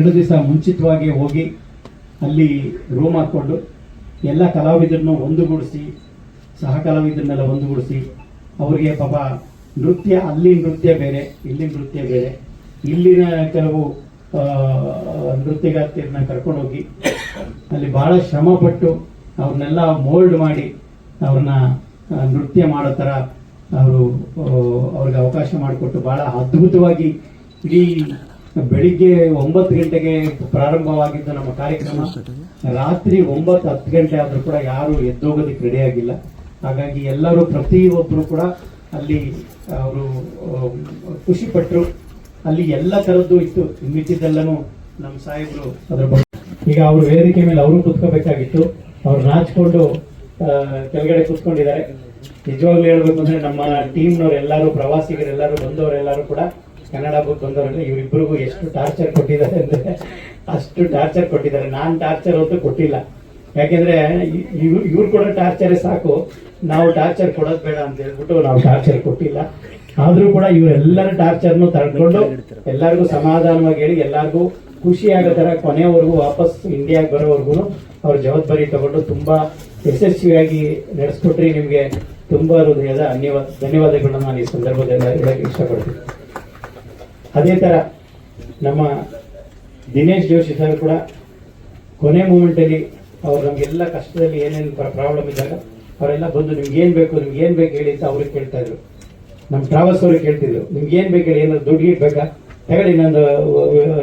ಎರಡು ದಿವಸ ಮುಂಚಿತವಾಗಿ ಹೋಗಿ ಅಲ್ಲಿ ರೂಮ್ ಹಾಕ್ಕೊಂಡು ಎಲ್ಲ ಕಲಾವಿದರನ್ನು ಒಂದುಗೂಡಿಸಿ ಸಹ ಕಲಾವಿದರನ್ನೆಲ್ಲ ಒಂದುಗೂಡಿಸಿ, ಅವರಿಗೆ ಪಾಪ ನೃತ್ಯ, ಅಲ್ಲಿ ನೃತ್ಯ ಬೇರೆ, ಇಲ್ಲಿ ನೃತ್ಯ ಬೇರೆ. ಇಲ್ಲಿನ ಕೆಲವು ನೃತ್ಯಗಾರ್ತಿಯರನ್ನ ಕರ್ಕೊಂಡೋಗಿ ಅಲ್ಲಿ ಬಹಳ ಶ್ರಮ ಪಟ್ಟು ಅವ್ರನ್ನೆಲ್ಲ ಮೋಲ್ಡ್ ಮಾಡಿ ಅವ್ರನ್ನ ನೃತ್ಯ ಮಾಡೋ ಥರ ಅವರು ಅವ್ರಿಗೆ ಅವಕಾಶ ಮಾಡಿಕೊಟ್ಟು ಬಹಳ ಅದ್ಭುತವಾಗಿ ಇಡೀ ಬೆಳಿಗ್ಗೆ ಒಂಬತ್ತು ಗಂಟೆಗೆ ಪ್ರಾರಂಭವಾಗಿದ್ದ ನಮ್ಮ ಕಾರ್ಯಕ್ರಮ. ರಾತ್ರಿ ಒಂಬತ್ತು ಹತ್ತು ಗಂಟೆ ಆದರೂ ಕೂಡ ಯಾರು ಎದ್ದೋಗೋದಕ್ಕೆ ರೆಡಿ ಆಗಿಲ್ಲ. ಹಾಗಾಗಿ ಎಲ್ಲರೂ ಪ್ರತಿಯೊಬ್ಬರು ಕೂಡ ಅಲ್ಲಿ ಅವರು ಖುಷಿ ಪಟ್ಟರು ಅಲ್ಲಿ ಎಲ್ಲ ಥರದ್ದು ಇತ್ತು. ಮಿಕ್ಕಿದ್ದೆಲ್ಲನೂ ನಮ್ಮ ಸಾಹೇಬರು ಅದರ ಬಗ್ಗೆ. ಈಗ ಅವರು ವೇದಿಕೆ ಮೇಲೆ ಅವರು ಕುತ್ಕೋಬೇಕಾಗಿತ್ತು. ಅವ್ರು ನಾಚಿಕೊಂಡು ಕೆಳಗಡೆ ಕುತ್ಕೊಂಡಿದ್ದಾರೆ. ನಿಜವಾಗ್ಲೂ ಹೇಳ್ಬೇಕು ಅಂದ್ರೆ ನಮ್ಮ ಟೀಮ್ನವ್ರು ಎಲ್ಲರೂ, ಪ್ರವಾಸಿಗರೆಲ್ಲರೂ, ಬಂದವರೆಲ್ಲರೂ ಕೂಡ ಕನ್ನಡ ಬುಕ್ ಬಂದವರಲ್ಲಿ ಇವರಿಬ್ಬರಿಗೂ ಎಷ್ಟು ಟಾರ್ಚರ್ ಕೊಟ್ಟಿದ್ದಾರೆ ಅಂದ್ರೆ ಅಷ್ಟು ಟಾರ್ಚರ್ ಕೊಟ್ಟಿದ್ದಾರೆ. ನಾನ್ ಟಾರ್ಚರ್ ಅಂತೂ ಕೊಟ್ಟಿಲ್ಲ. ಯಾಕೆಂದ್ರೆ ಇವ್ರು ಇವ್ರು ಕೊಡೋ ಟಾರ್ಚರೇ ಸಾಕು. ನಾವು ಟಾರ್ಚರ್ ಕೊಡೋದು ಬೇಡ ಅಂತ ಹೇಳ್ಬಿಟ್ಟು ನಾವು ಟಾರ್ಚರ್ ಕೊಟ್ಟಿಲ್ಲ. ಆದ್ರೂ ಕೂಡ ಇವರೆಲ್ಲರ ಟಾರ್ಚರ್ನು ತಡ್ಕೊಂಡು ಎಲ್ಲರಿಗೂ ಸಮಾಧಾನವಾಗಿ ಹೇಳಿ ಎಲ್ಲರಿಗೂ ಖುಷಿ ಆಗೋ ತರ ಕೊನೆವರೆಗೂ ವಾಪಸ್ ಇಂಡಿಯಾಗೆ ಬರೋವರೆಗೂ ಅವ್ರ ಜವಾಬ್ದಾರಿ ತಗೊಂಡು ತುಂಬಾ ಯಶಸ್ವಿಯಾಗಿ ನಡೆಸ್ಕೊಟ್ರಿ. ನಿಮ್ಗೆ ತುಂಬಾ ಹೃದಯದ ಧನ್ಯವಾದ ಧನ್ಯವಾದಗಳನ್ನ ನಾನು ಈ ಸಂದರ್ಭದಲ್ಲಿ ಹೇಳಕ್ಕೆ ಇಷ್ಟಪಡ್ತೀನಿ. ಅದೇ ತರ ನಮ್ಮ ದಿನೇಶ್ ಜೋಶಿ ಸರ್ ಕೂಡ ಕೊನೆ ಮೂಮೆಂಟಲ್ಲಿ ಅವ್ರು ನಮಗೆಲ್ಲ ಕಷ್ಟದಲ್ಲಿ ಏನೇನು ಪ್ರಾಬ್ಲಮ್ ಇದ್ದಾಗ ಅವರೆಲ್ಲ ಬಂದು ನಿಮ್ಗೆ ಏನು ಬೇಕು, ನಿಮ್ಗೆ ಏನು ಬೇಕು ಹೇಳಿ ಅಂತ ಅವ್ರಿಗೆ ಕೇಳ್ತಾ ಇದ್ರು. ನಮ್ಮ ಟ್ರಾವೆಲ್ಸ್ ಅವ್ರಿಗೆ ಕೇಳ್ತಿದ್ರು. ನಿಮ್ಗೆ ಏನ್ ಬೇಕು ಹೇಳಿ, ಏನಾದ್ರು ದುಡ್ಡು ಇಡ್ಬೇಕಾ? ತಗೊಳ್ಳಿ ನಂದು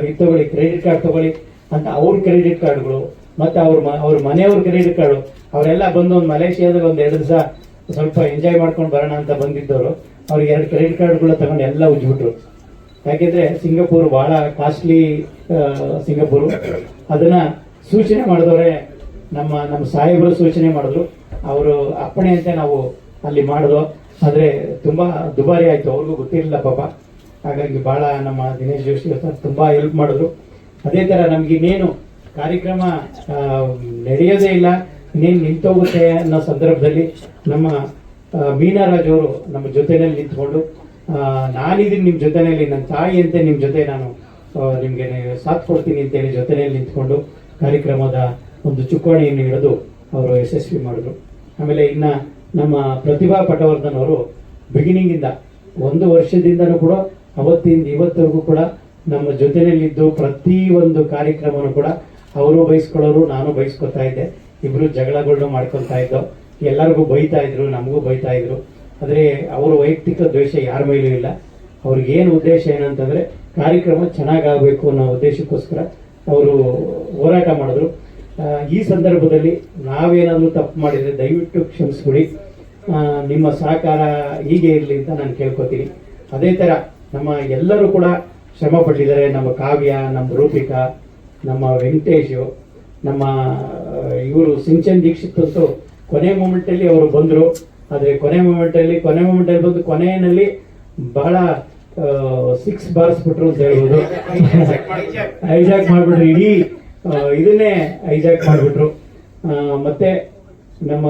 ಇದು ತಗೊಳ್ಳಿ ಕ್ರೆಡಿಟ್ ಕಾರ್ಡ್ ತಗೊಳ್ಳಿ ಅಂತ ಅವ್ರ ಕ್ರೆಡಿಟ್ ಕಾರ್ಡ್ಗಳು ಮತ್ತೆ ಅವ್ರ ಮ- ಅವ್ರ ಮನೆಯವ್ರ ಕ್ರೆಡಿಟ್ ಕಾರ್ಡು ಅವರೆಲ್ಲ ಬಂದು ಒಂದು ಮಲೇಷಿಯಾದಲ್ಲಿ ಒಂದು ಎರಡು ದಿವಸ ಸ್ವಲ್ಪ ಎಂಜಾಯ್ ಮಾಡ್ಕೊಂಡು ಬರೋಣ ಅಂತ ಬಂದಿದ್ದವರು. ಅವ್ರಿಗೆ ಎರಡು ಕ್ರೆಡಿಟ್ ಕಾರ್ಡ್ಗಳು ತಗೊಂಡು ಎಲ್ಲ ಉಜ್ಬಿಟ್ರು ಯಾಕೆಂದ್ರೆ ಸಿಂಗಾಪುರ್ ಬಹಳ ಕಾಸ್ಟ್ಲಿ ಸಿಂಗಪೂರ್. ಅದನ್ನ ಸೂಚನೆ ಮಾಡಿದವರೇ ನಮ್ಮ ನಮ್ಮ ಸಾಹೇಬರು ಸೂಚನೆ ಮಾಡಿದ್ರು. ಅವರು ಅಪ್ಪಣೆ ಅಂತ ನಾವು ಅಲ್ಲಿ ಮಾಡಿದ್ವು ಆದ್ರೆ ತುಂಬಾ ದುಬಾರಿ ಆಯ್ತು. ಅವ್ರಿಗೂ ಗೊತ್ತಿರಲಿಲ್ಲ ಪಾಪ. ಹಾಗಾಗಿ ಬಹಳ ನಮ್ಮ ದಿನೇಶ್ ಜೋಶಿ ಸರ್ ತುಂಬಾ ಹೆಲ್ಪ್ ಮಾಡಿದ್ರು. ಅದೇ ತರ ನಮ್ಗೆ ಇನ್ನೇನು ಕಾರ್ಯಕ್ರಮ ನಡೆಯೋದೇ ಇಲ್ಲ. ಇನ್ನೇನು ನಿಂತೋಗುತ್ತೆ ಅನ್ನೋ ಸಂದರ್ಭದಲ್ಲಿ ನಮ್ಮ ಮೀನಾರಾಜ್ ಅವರು ನಮ್ಮ ಜೊತೆಯಲ್ಲಿ ನಿಂತ್ಕೊಂಡು ನಾನಿದ್ದೀನಿ ನಿಮ್ಮ ಜೊತೆನಲ್ಲಿ ನನ್ನ ತಾಯಿ ಅಂತ ನಿಮ್ಮ ಜೊತೆ ನಾನು ನಿಮಗೆ ಸಾಥ್ ಕೊಡ್ತೀನಿ ಅಂತೇಳಿ ಜೊತೆನಲ್ಲಿ ನಿಂತ್ಕೊಂಡು ಕಾರ್ಯಕ್ರಮದ ಒಂದು ಚುಕ್ಕಾಣಿಯನ್ನು ಹಿಡಿದು ಅವರು ಯಶಸ್ವಿ ಮಾಡಿದ್ರು. ಆಮೇಲೆ ಇನ್ನ ನಮ್ಮ ಪ್ರತಿಭಾ ಪಟವರ್ಧನ್ ಅವರು ಬಿಗಿನಿಂಗ್ ಇಂದ ಒಂದು ವರ್ಷದಿಂದನೂ ಕೂಡ, ಅವತ್ತಿಂದ ಇವತ್ತವರೆಗೂ ಕೂಡ ನಮ್ಮ ಜೊತೆನಲ್ಲಿದ್ದು ಪ್ರತಿ ಒಂದು ಕಾರ್ಯಕ್ರಮನೂ ಕೂಡ ಅವರು ಬಯಸ್ಕೊಳ್ಳೋರು, ನಾನು ಬಯಸ್ಕೊತಾ ಇದ್ದೆ. ಇಬ್ರು ಜಗಳಗಳನ್ನ ಮಾಡ್ಕೊತಾ ಇದ್ದೋ, ಎಲ್ಲರಿಗೂ ಬೈತಾ ಇದ್ರು, ನಮಗೂ ಬೈತಾ ಇದ್ರು. ಆದ್ರೆ ಅವರ ವೈಯಕ್ತಿಕ ದ್ವೇಷ ಯಾರ ಮೇಲೂ ಇಲ್ಲ. ಅವ್ರಿಗೇನು ಉದ್ದೇಶ ಏನಂತಂದ್ರೆ ಕಾರ್ಯಕ್ರಮ ಚೆನ್ನಾಗಾಗಬೇಕು ಅನ್ನೋ ಉದ್ದೇಶಕ್ಕೋಸ್ಕರ ಅವರು ಹೋರಾಟ ಮಾಡಿದ್ರು. ಈ ಸಂದರ್ಭದಲ್ಲಿ ನಾವೇನಾದರೂ ತಪ್ಪು ಮಾಡಿದ್ರೆ ದಯವಿಟ್ಟು ಕ್ಷಮಿಸ್ಬಿಡಿ. ನಿಮ್ಮ ಸಹಕಾರ ಹೀಗೆ ಇರಲಿ ಅಂತ ನಾನು ಕೇಳ್ಕೊತೀನಿ. ಅದೇ ತರ ನಮ್ಮ ಎಲ್ಲರೂ ಕೂಡ ಶ್ರಮ ಪಟ್ಟಿದ್ದಾರೆ ನಮ್ಮ ಕಾವ್ಯ, ನಮ್ಮ ರೂಪಿಕಾ, ನಮ್ಮ ವೆಂಕಟೇಶು, ನಮ್ಮ ಇವರು ಸಿಂಚನ್ ದೀಕ್ಷಿತ್ ಅಂತೂ ಕೊನೆ ಮೂಮೆಂಟ್ ಅಲ್ಲಿ ಅವರು ಬಂದ್ರು. ಆದ್ರೆ ಕೊನೆ ಮೂಮೆಂಟಲ್ಲಿ ಕೊನೆ ಮೂಮೆಂಟಲ್ಲಿ ಬಂದು ಕೊನೆಯಲ್ಲಿ ಬಹಳ ಸಿಕ್ಸ್ ಬಾರಿಸ್ಬಿಟ್ರು ಅಂತ ಹೇಳ್ಬೋದು. ಐಜಾಕ್ ಮಾಡ್ಬಿಟ್ರು, ಇಡೀ ಇದನ್ನೇ ಐಜಾಕ್ ಮಾಡ್ಬಿಟ್ರು. ಮತ್ತೆ ನಮ್ಮ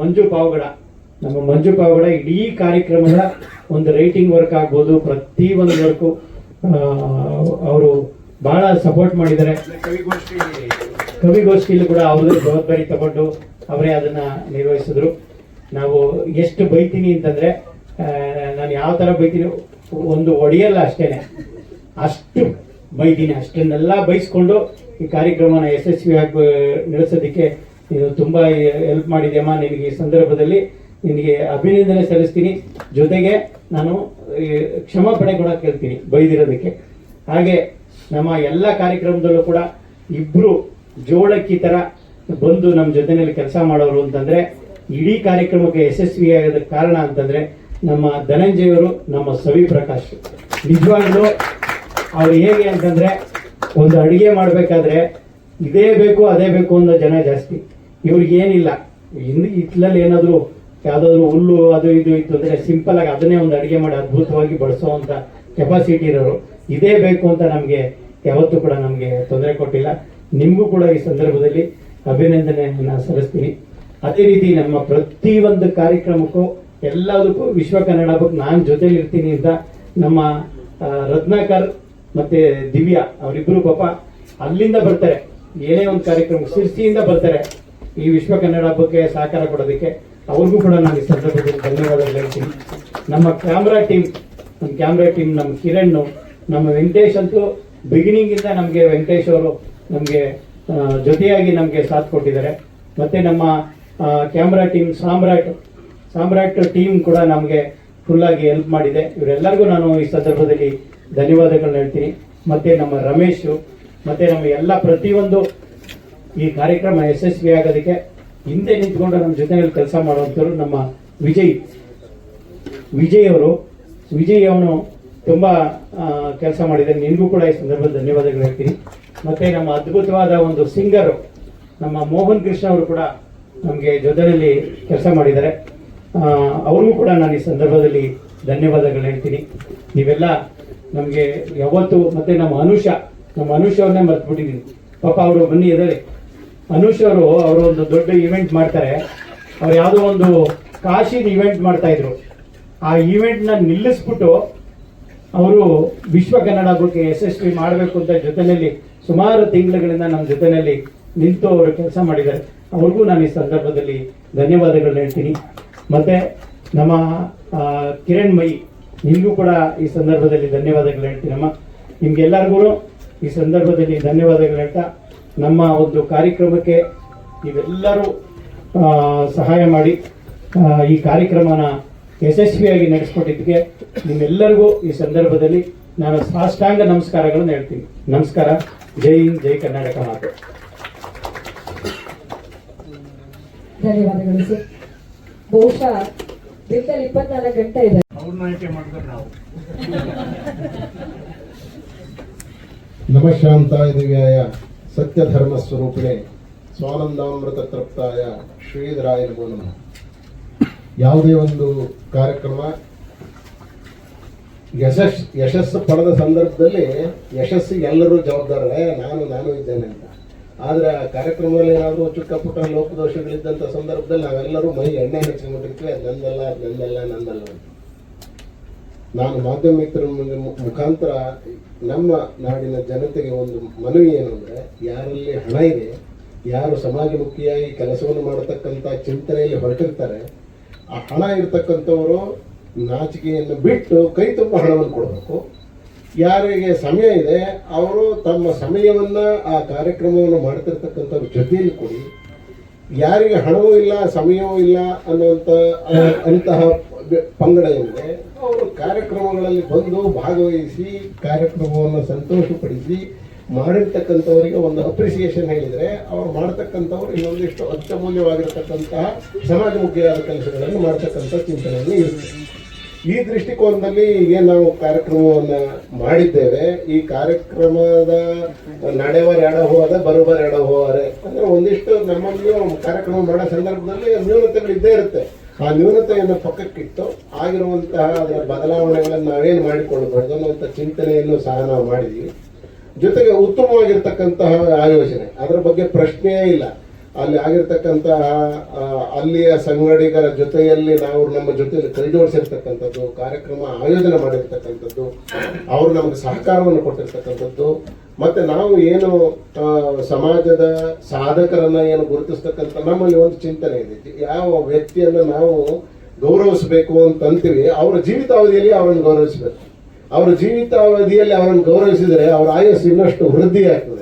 ಮಂಜು ಪಾವಗಡ, ನಮ್ಮ ಮಂಜು ಪಾವಗಡ ಇಡೀ ಕಾರ್ಯಕ್ರಮದ ಒಂದು ರೈಟಿಂಗ್ ವರ್ಕ್ ಆಗ್ಬೋದು. ಪ್ರತಿ ಒಂದು ವರ್ಕು ಅವರು ಬಹಳ ಸಪೋರ್ಟ್ ಮಾಡಿದ್ದಾರೆ. ಕವಿಗೋಷ್ಠಿಯಲ್ಲಿ ಕೂಡ ಅವರು ಜವಾಬ್ದಾರಿ ತಗೊಂಡು ಅವರೇ ಅದನ್ನ ನಿರ್ವಹಿಸಿದ್ರು. ನಾವು ಎಷ್ಟು ಬೈತೀನಿ ಅಂತಂದ್ರೆ ನಾನು ಯಾವ ತರ ಬೈತೀನಿ, ಒಂದು ಒಡೆಯಲ್ಲ ಅಷ್ಟೇನೆ. ಅಷ್ಟು ಬೈತೀನಿ, ಅಷ್ಟನ್ನೆಲ್ಲ ಬೈಸ್ಕೊಂಡು ಈ ಕಾರ್ಯಕ್ರಮನ ಯಶಸ್ವಿಯಾಗಿ ನಡೆಸೋದಕ್ಕೆ ನೀನು ತುಂಬಾ ಹೆಲ್ಪ್ ಮಾಡಿದೆಯಮ್ಮ ನಿನಗೆ ಈ ಸಂದರ್ಭದಲ್ಲಿ ನಿನಗೆ ಅಭಿನಂದನೆ ಸಲ್ಲಿಸ್ತೀನಿ. ಜೊತೆಗೆ ನಾನು ಕ್ಷಮಾಪಣೆ ಕೂಡ ಕೇಳ್ತೀನಿ ಬೈದಿರೋದಕ್ಕೆ. ಹಾಗೆ ನಮ್ಮ ಎಲ್ಲ ಕಾರ್ಯಕ್ರಮದಲ್ಲೂ ಕೂಡ ಇಬ್ರು ಜೋಳಕ್ಕಿ ತರ ಬಂದು ನಮ್ಮ ಜೊತೆಯಲ್ಲಿ ಕೆಲಸ ಮಾಡೋರು ಅಂತಂದ್ರೆ ಇಡೀ ಕಾರ್ಯಕ್ರಮಕ್ಕೆ ಯಶಸ್ವಿಯಾಗೋದಕ್ಕೆ ಕಾರಣ ಅಂತಂದ್ರೆ ನಮ್ಮ ಧನಂಜಯವರು ನಮ್ಮ ಸವಿ ಪ್ರಕಾಶ್. ನಿಜವಾಗ್ಲೂ ಅವ್ರು ಹೇಗೆ ಅಂತಂದ್ರೆ ಒಂದು ಅಡಿಗೆ ಮಾಡಬೇಕಾದ್ರೆ ಇದೇ ಬೇಕು, ಅದೇ ಬೇಕು ಅನ್ನೋ ಜನ ಜಾಸ್ತಿ. ಇವ್ರಿಗೆ ಏನಿಲ್ಲ. ಇನ್ನು ಹಿತ್ತಲಲ್ಲಿ ಏನಾದ್ರು ಯಾವ್ದಾದ್ರು ಹುಲ್ಲು ಅದು ಇದು ಇತ್ತು ಅಂದರೆ ಸಿಂಪಲ್ ಆಗಿ ಅದನ್ನೇ ಒಂದು ಅಡಿಗೆ ಮಾಡಿ ಅದ್ಭುತವಾಗಿ ಬಳಸುವಂತ ಕೆಪಾಸಿಟಿ ಇರೋರು. ಇದೇ ಬೇಕು ಅಂತ ನಮಗೆ ಯಾವತ್ತೂ ಕೂಡ ನಮಗೆ ತೊಂದರೆ ಕೊಟ್ಟಿಲ್ಲ. ನಿಮಗೂ ಕೂಡ ಈ ಸಂದರ್ಭದಲ್ಲಿ ಅಭಿನಂದನೆಯನ್ನು ಸಲ್ಲಿಸ್ತೀನಿ. ಅದೇ ರೀತಿ ನಮ್ಮ ಪ್ರತಿ ಒಂದು ಕಾರ್ಯಕ್ರಮಕ್ಕೂ ಎಲ್ಲದಕ್ಕೂ ವಿಶ್ವ ಕನ್ನಡ ಬುಕ್ ನಾನು ಜೊತೆಲಿ ಇರ್ತೀನಿ ಅಂತ ನಮ್ಮ ರತ್ನಾಕರ್ ಮತ್ತೆ ದಿವ್ಯಾ ಅವರಿಬ್ಬರು ಪಾಪ ಅಲ್ಲಿಂದ ಬರ್ತಾರೆ. ಏನೇ ಒಂದು ಕಾರ್ಯಕ್ರಮ ಶಿರ್ಸಿಯಿಂದ ಬರ್ತಾರೆ. ಈ ವಿಶ್ವ ಕನ್ನಡ ಹಬ್ಬಕ್ಕೆ ಸಹಕಾರ ಕೊಡೋದಕ್ಕೆ ಅವ್ರಿಗೂ ಕೂಡ ನಾನು ಈ ಸಂದರ್ಭದಲ್ಲಿ ಧನ್ಯವಾದಗಳು ಹೇಳ್ತೀನಿ. ನಮ್ಮ ಕ್ಯಾಮ್ರಾ ಟೀಮ್ ನಮ್ಮ ಕ್ಯಾಮ್ರಾ ಟೀಮ್ ನಮ್ಮ ಕಿರಣ್ ನಮ್ಮ ವೆಂಕಟೇಶ್ ಅಂತೂ ಬಿಗಿನಿಂಗ್ ಇಂದ ನಮಗೆ ವೆಂಕಟೇಶ್ ಅವರು ನಮಗೆ ಜೊತೆಯಾಗಿ ನಮಗೆ ಸಾಥ್ ಕೊಟ್ಟಿದ್ದಾರೆ. ಮತ್ತೆ ನಮ್ಮ camera team Samrat Samrat team ಕೂಡ ನಮಗೆ ಫುಲ್ ಆಗಿ ಹೆಲ್ಪ್ ಮಾಡಿದೆ. ಇವರೆಲ್ಲರಿಗೂ ನಾನು ಈ ಸಂದರ್ಭದಲ್ಲಿ ಧನ್ಯವಾದಗಳನ್ನ ಹೇಳ್ತೀನಿ. ಮತ್ತೆ ನಮ್ಮ ರಮೇಶ್, ಮತ್ತೆ ನಮ್ಮ ಎಲ್ಲ ಪ್ರತಿಯೊಂದು ಈ ಕಾರ್ಯಕ್ರಮ ಯಶಸ್ವಿ ಆಗೋದಕ್ಕೆ ಹಿಂದೆ ನಿಂತ್ಕೊಂಡು ನಮ್ಮ ಜೊತೆಯಲ್ಲಿ ಕೆಲಸ ಮಾಡುವಂಥವ್ರು ನಮ್ಮ ವಿಜಯ್. ವಿಜಯ್ ಅವರು, ವಿಜಯ್ ಅವನು ತುಂಬ ಕೆಲಸ ಮಾಡಿದ್ದಾರೆ. ನಿನಗೂ ಕೂಡ ಈ ಸಂದರ್ಭದಲ್ಲಿ ಧನ್ಯವಾದಗಳು ಹೇಳ್ತೀನಿ. ಮತ್ತೆ ನಮ್ಮ ಅದ್ಭುತವಾದ ಒಂದು ಸಿಂಗರು ನಮ್ಮ ಮೋಹನ್ ಕೃಷ್ಣ ಅವರು ಕೂಡ ನಮಗೆ ಜೊತೆಯಲ್ಲಿ ಕೆಲಸ ಮಾಡಿದ್ದಾರೆ. ಅವ್ರಿಗೂ ಕೂಡ ನಾನು ಈ ಸಂದರ್ಭದಲ್ಲಿ ಧನ್ಯವಾದಗಳು ಹೇಳ್ತೀನಿ. ನೀವೆಲ್ಲ ನಮಗೆ ಯಾವತ್ತು ಮತ್ತೆ ನಮ್ಮ ಅನುಷ ನಮ್ಮ ಅನುಷ ಅವ್ರನ್ನೇ ಮರ್ತ್ಬಿಟ್ಟಿದ್ದೀನಿ ಪಾಪ ಅವರು ಬನ್ನಿ ಇದ್ದಾರೆ. ಅನುಷ್ ಅವರು ಅವರು ಒಂದು ದೊಡ್ಡ ಇವೆಂಟ್ ಮಾಡ್ತಾರೆ. ಅವ್ರು ಯಾವುದೋ ಒಂದು ಕಾಶಿನ ಇವೆಂಟ್ ಮಾಡ್ತಾ ಇದ್ರು. ಆ ಇವೆಂಟ್ನ ನಿಲ್ಲಿಸ್ಬಿಟ್ಟು ಅವರು ವಿಶ್ವ ಕನ್ನಡ ಹಬ್ಬಕ್ಕೆ ಯಶಸ್ವಿ ಮಾಡಬೇಕು ಅಂತ ಜೊತೆಯಲ್ಲಿ ಸುಮಾರು ತಿಂಗಳುಗಳಿಂದ ನಮ್ಮ ಜೊತೆಯಲ್ಲಿ ನಿಂತು ಅವರು ಕೆಲಸ ಮಾಡಿದ್ದಾರೆ. ಅವ್ರಿಗೂ ನಾನು ಈ ಸಂದರ್ಭದಲ್ಲಿ ಧನ್ಯವಾದಗಳನ್ನ ಹೇಳ್ತೀನಿ. ಮತ್ತೆ ನಮ್ಮ ಕಿರಣ್ ಮೈ, ನಿಮಗೂ ಕೂಡ ಈ ಸಂದರ್ಭದಲ್ಲಿ ಧನ್ಯವಾದಗಳು ಹೇಳ್ತೀನಮ್ಮ ನಿಮ್ಗೆಲ್ಲರಿಗೂ ಈ ಸಂದರ್ಭದಲ್ಲಿ ಧನ್ಯವಾದಗಳು ಹೇಳ್ತಾ, ನಮ್ಮ ಒಂದು ಕಾರ್ಯಕ್ರಮಕ್ಕೆ ನೀವೆಲ್ಲರೂ ಸಹಾಯ ಮಾಡಿ ಈ ಕಾರ್ಯಕ್ರಮನ ಯಶಸ್ವಿಯಾಗಿ ನಡೆಸ್ಕೊಟ್ಟಿದ್ದಕ್ಕೆ ನಿಮ್ಮೆಲ್ಲರಿಗೂ ಈ ಸಂದರ್ಭದಲ್ಲಿ ನಾನು ಸಾಷ್ಟಾಂಗ ನಮಸ್ಕಾರಗಳನ್ನು ಹೇಳ್ತೀನಿ. ನಮಸ್ಕಾರ. ಜೈ ಹಿಂದ್, ಜೈ ಕರ್ನಾಟಕ ಮಾತು. ಧನ್ಯವಾದಗಳು ಸರ್. ಬಹುಶಃ ದಿನದಲ್ಲಿ ಇಪ್ಪತ್ನಾಲ್ಕು ಗಂಟೆ ಇದೆ. ದಿವ್ಯಾಯ ಸತ್ಯ ಧರ್ಮ ನಮಶಾಂತಾಯ ಸ್ವರೂಪಿಣೆ ಸ್ವಾನಂದಾಮೃತ ತೃಪ್ತಾಯ ಶ್ರೀಧರಾಯ ನಮೋ ನಮಃ. ಯಾವುದೇ ಒಂದು ಕಾರ್ಯಕ್ರಮ ಯಶಸ್ ಯಶಸ್ಸು ಪಡೆದ ಸಂದರ್ಭದಲ್ಲಿ ಯಶಸ್ಸಿಗೆ ಎಲ್ಲರೂ ಜವಾಬ್ದಾರ ನಾನು ನಾನು ಇದ್ದೇನೆ ಅಂತ. ಆದರೆ ಆ ಕಾರ್ಯಕ್ರಮದಲ್ಲಿ ಏನಾದರೂ ಚಿಕ್ಕ ಪುಟ್ಟ ಲೋಪದೋಷಗಳಿದ್ದಂಥ ಸಂದರ್ಭದಲ್ಲಿ ನಾವೆಲ್ಲರೂ ಮೈ ಎಣ್ಣೆ ಹಚ್ಕೊಂಡ್ಬಿಟ್ಟಿರ್ತೀವಿ. ಅದು ನಂದಲ್ಲ ನಂದಲ್ಲ ನಂದಲ್ಲ ನಾನು ಮಾಧ್ಯಮಿಕರ ಮುಂದೆ ಮುಖಾಂತರ ನಮ್ಮ ನಾಡಿನ ಜನತೆಗೆ ಒಂದು ಮನವಿ ಏನು ಅಂದರೆ, ಯಾರಲ್ಲಿ ಹಣ ಇದೆ, ಯಾರು ಸಮಾಜಮುಖಿಯಾಗಿ ಕೆಲಸವನ್ನು ಮಾಡತಕ್ಕಂಥ ಚಿಂತನೆಯಲ್ಲಿ ಹೊರಟಿರ್ತಾರೆ, ಆ ಹಣ ಇರತಕ್ಕಂಥವರು ನಾಚಿಕೆಯನ್ನು ಬಿಟ್ಟು ಕೈ ತುಂಬ ಹಣವನ್ನು ಕೊಡಬೇಕು. ಯಾರಿಗೆ ಸಮಯ ಇದೆ, ಅವರು ತಮ್ಮ ಸಮಯವನ್ನು ಆ ಕಾರ್ಯಕ್ರಮವನ್ನು ಮಾಡ್ತಿರ್ತಕ್ಕಂಥವ್ರ ಜೊತೆಯಲ್ಲಿ ಕೊಡಿ. ಯಾರಿಗೆ ಹಣವೂ ಇಲ್ಲ, ಸಮಯವೂ ಇಲ್ಲ ಅನ್ನುವಂಥ ಅಂತಹ ಪಂಗಡ ಇದೆ ಅವರು ಕಾರ್ಯಕ್ರಮಗಳಲ್ಲಿ ಬಂದು ಭಾಗವಹಿಸಿ, ಕಾರ್ಯಕ್ರಮವನ್ನು ಸಂತೋಷಪಡಿಸಿ ಮಾಡಿರ್ತಕ್ಕಂಥವರಿಗೆ ಒಂದು ಅಪ್ರಿಸಿಯೇಷನ್ ಹೇಳಿದರೆ, ಅವ್ರು ಮಾಡ್ತಕ್ಕಂಥವ್ರು ಇನ್ನೊಂದಿಷ್ಟು ಅತ್ಯಮೂಲ್ಯವಾಗಿರ್ತಕ್ಕಂತಹ ಸಮಾಜಮುಖಿಯಾದ ಕೆಲಸಗಳನ್ನು ಮಾಡ್ತಕ್ಕಂಥ ಚಿಂತನೆಯಲ್ಲಿ ಇರುತ್ತೆ. ಈ ದೃಷ್ಟಿಕೋನದಲ್ಲಿ ಈಗ ನಾವು ಕಾರ್ಯಕ್ರಮವನ್ನು ಮಾಡಿದ್ದೇವೆ. ಈ ಕಾರ್ಯಕ್ರಮದ ನಡೆವರ ಎಡ ಹೋದ ಬರೋಬರ್ ಎಡ ಹೋದರೆ. ಅಂದ್ರೆ ಒಂದಿಷ್ಟು ನಮ್ಮಲ್ಲಿ ಕಾರ್ಯಕ್ರಮ ಮಾಡೋ ಸಂದರ್ಭದಲ್ಲಿ ನ್ಯೂನತೆಗಳು ಇದ್ದೇ ಇರುತ್ತೆ. ಆ ನ್ಯೂನತೆಯನ್ನು ಪಕ್ಕಕ್ಕಿಟ್ಟು ಆಗಿರುವಂತಹ ಅದರ ಬದಲಾವಣೆಗಳನ್ನು ನಾವೇನು ಮಾಡಿಕೊಳ್ಳಬಹುದು ಅನ್ನುವಂಥ ಚಿಂತನೆಯನ್ನು ಸಹ ನಾವು ಮಾಡಿದ್ದೀವಿ ಜೊತೆಗೆ ಉತ್ತಮವಾಗಿರ್ತಕ್ಕಂತಹ ಆಯೋಜನೆ. ಅದರ ಬಗ್ಗೆ ಪ್ರಶ್ನೆಯೇ ಇಲ್ಲ. ಅಲ್ಲಿ ಆಗಿರ್ತಕ್ಕಂತಹ ಅಲ್ಲಿಯ ಸಂಗಡಿಗರ ಜೊತೆಯಲ್ಲಿ ನಾವು ನಮ್ಮ ಜೊತೆಯಲ್ಲಿ ಕೈ ಜೋಡಿಸಿರ್ತಕ್ಕಂಥದ್ದು ಕಾರ್ಯಕ್ರಮ ಆಯೋಜನೆ ಮಾಡಿರ್ತಕ್ಕಂಥದ್ದು, ಅವರು ನಮಗೆ ಸಹಕಾರವನ್ನು ಕೊಟ್ಟಿರ್ತಕ್ಕಂಥದ್ದು. ಮತ್ತೆ ನಾವು ಏನು ಸಮಾಜದ ಸಾಧಕರನ್ನ ಏನು ಗುರುತಿಸ್ತಕ್ಕಂಥ ನಮ್ಮಲ್ಲಿ ಒಂದು ಚಿಂತನೆ ಇದೆ. ಯಾವ ವ್ಯಕ್ತಿಯನ್ನು ನಾವು ಗೌರವಿಸಬೇಕು ಅಂತ ಅಂತೀವಿ ಅವರ ಜೀವಿತಾವಧಿಯಲ್ಲಿ ಅವರನ್ನು ಗೌರವಿಸಬೇಕು. ಅವರ ಜೀವಿತಾವಧಿಯಲ್ಲಿ ಅವರನ್ನು ಗೌರವಿಸಿದರೆ ಅವರ ಆಯಸ್ಸು ಇನ್ನಷ್ಟು ವೃದ್ಧಿ ಆಗ್ತದೆ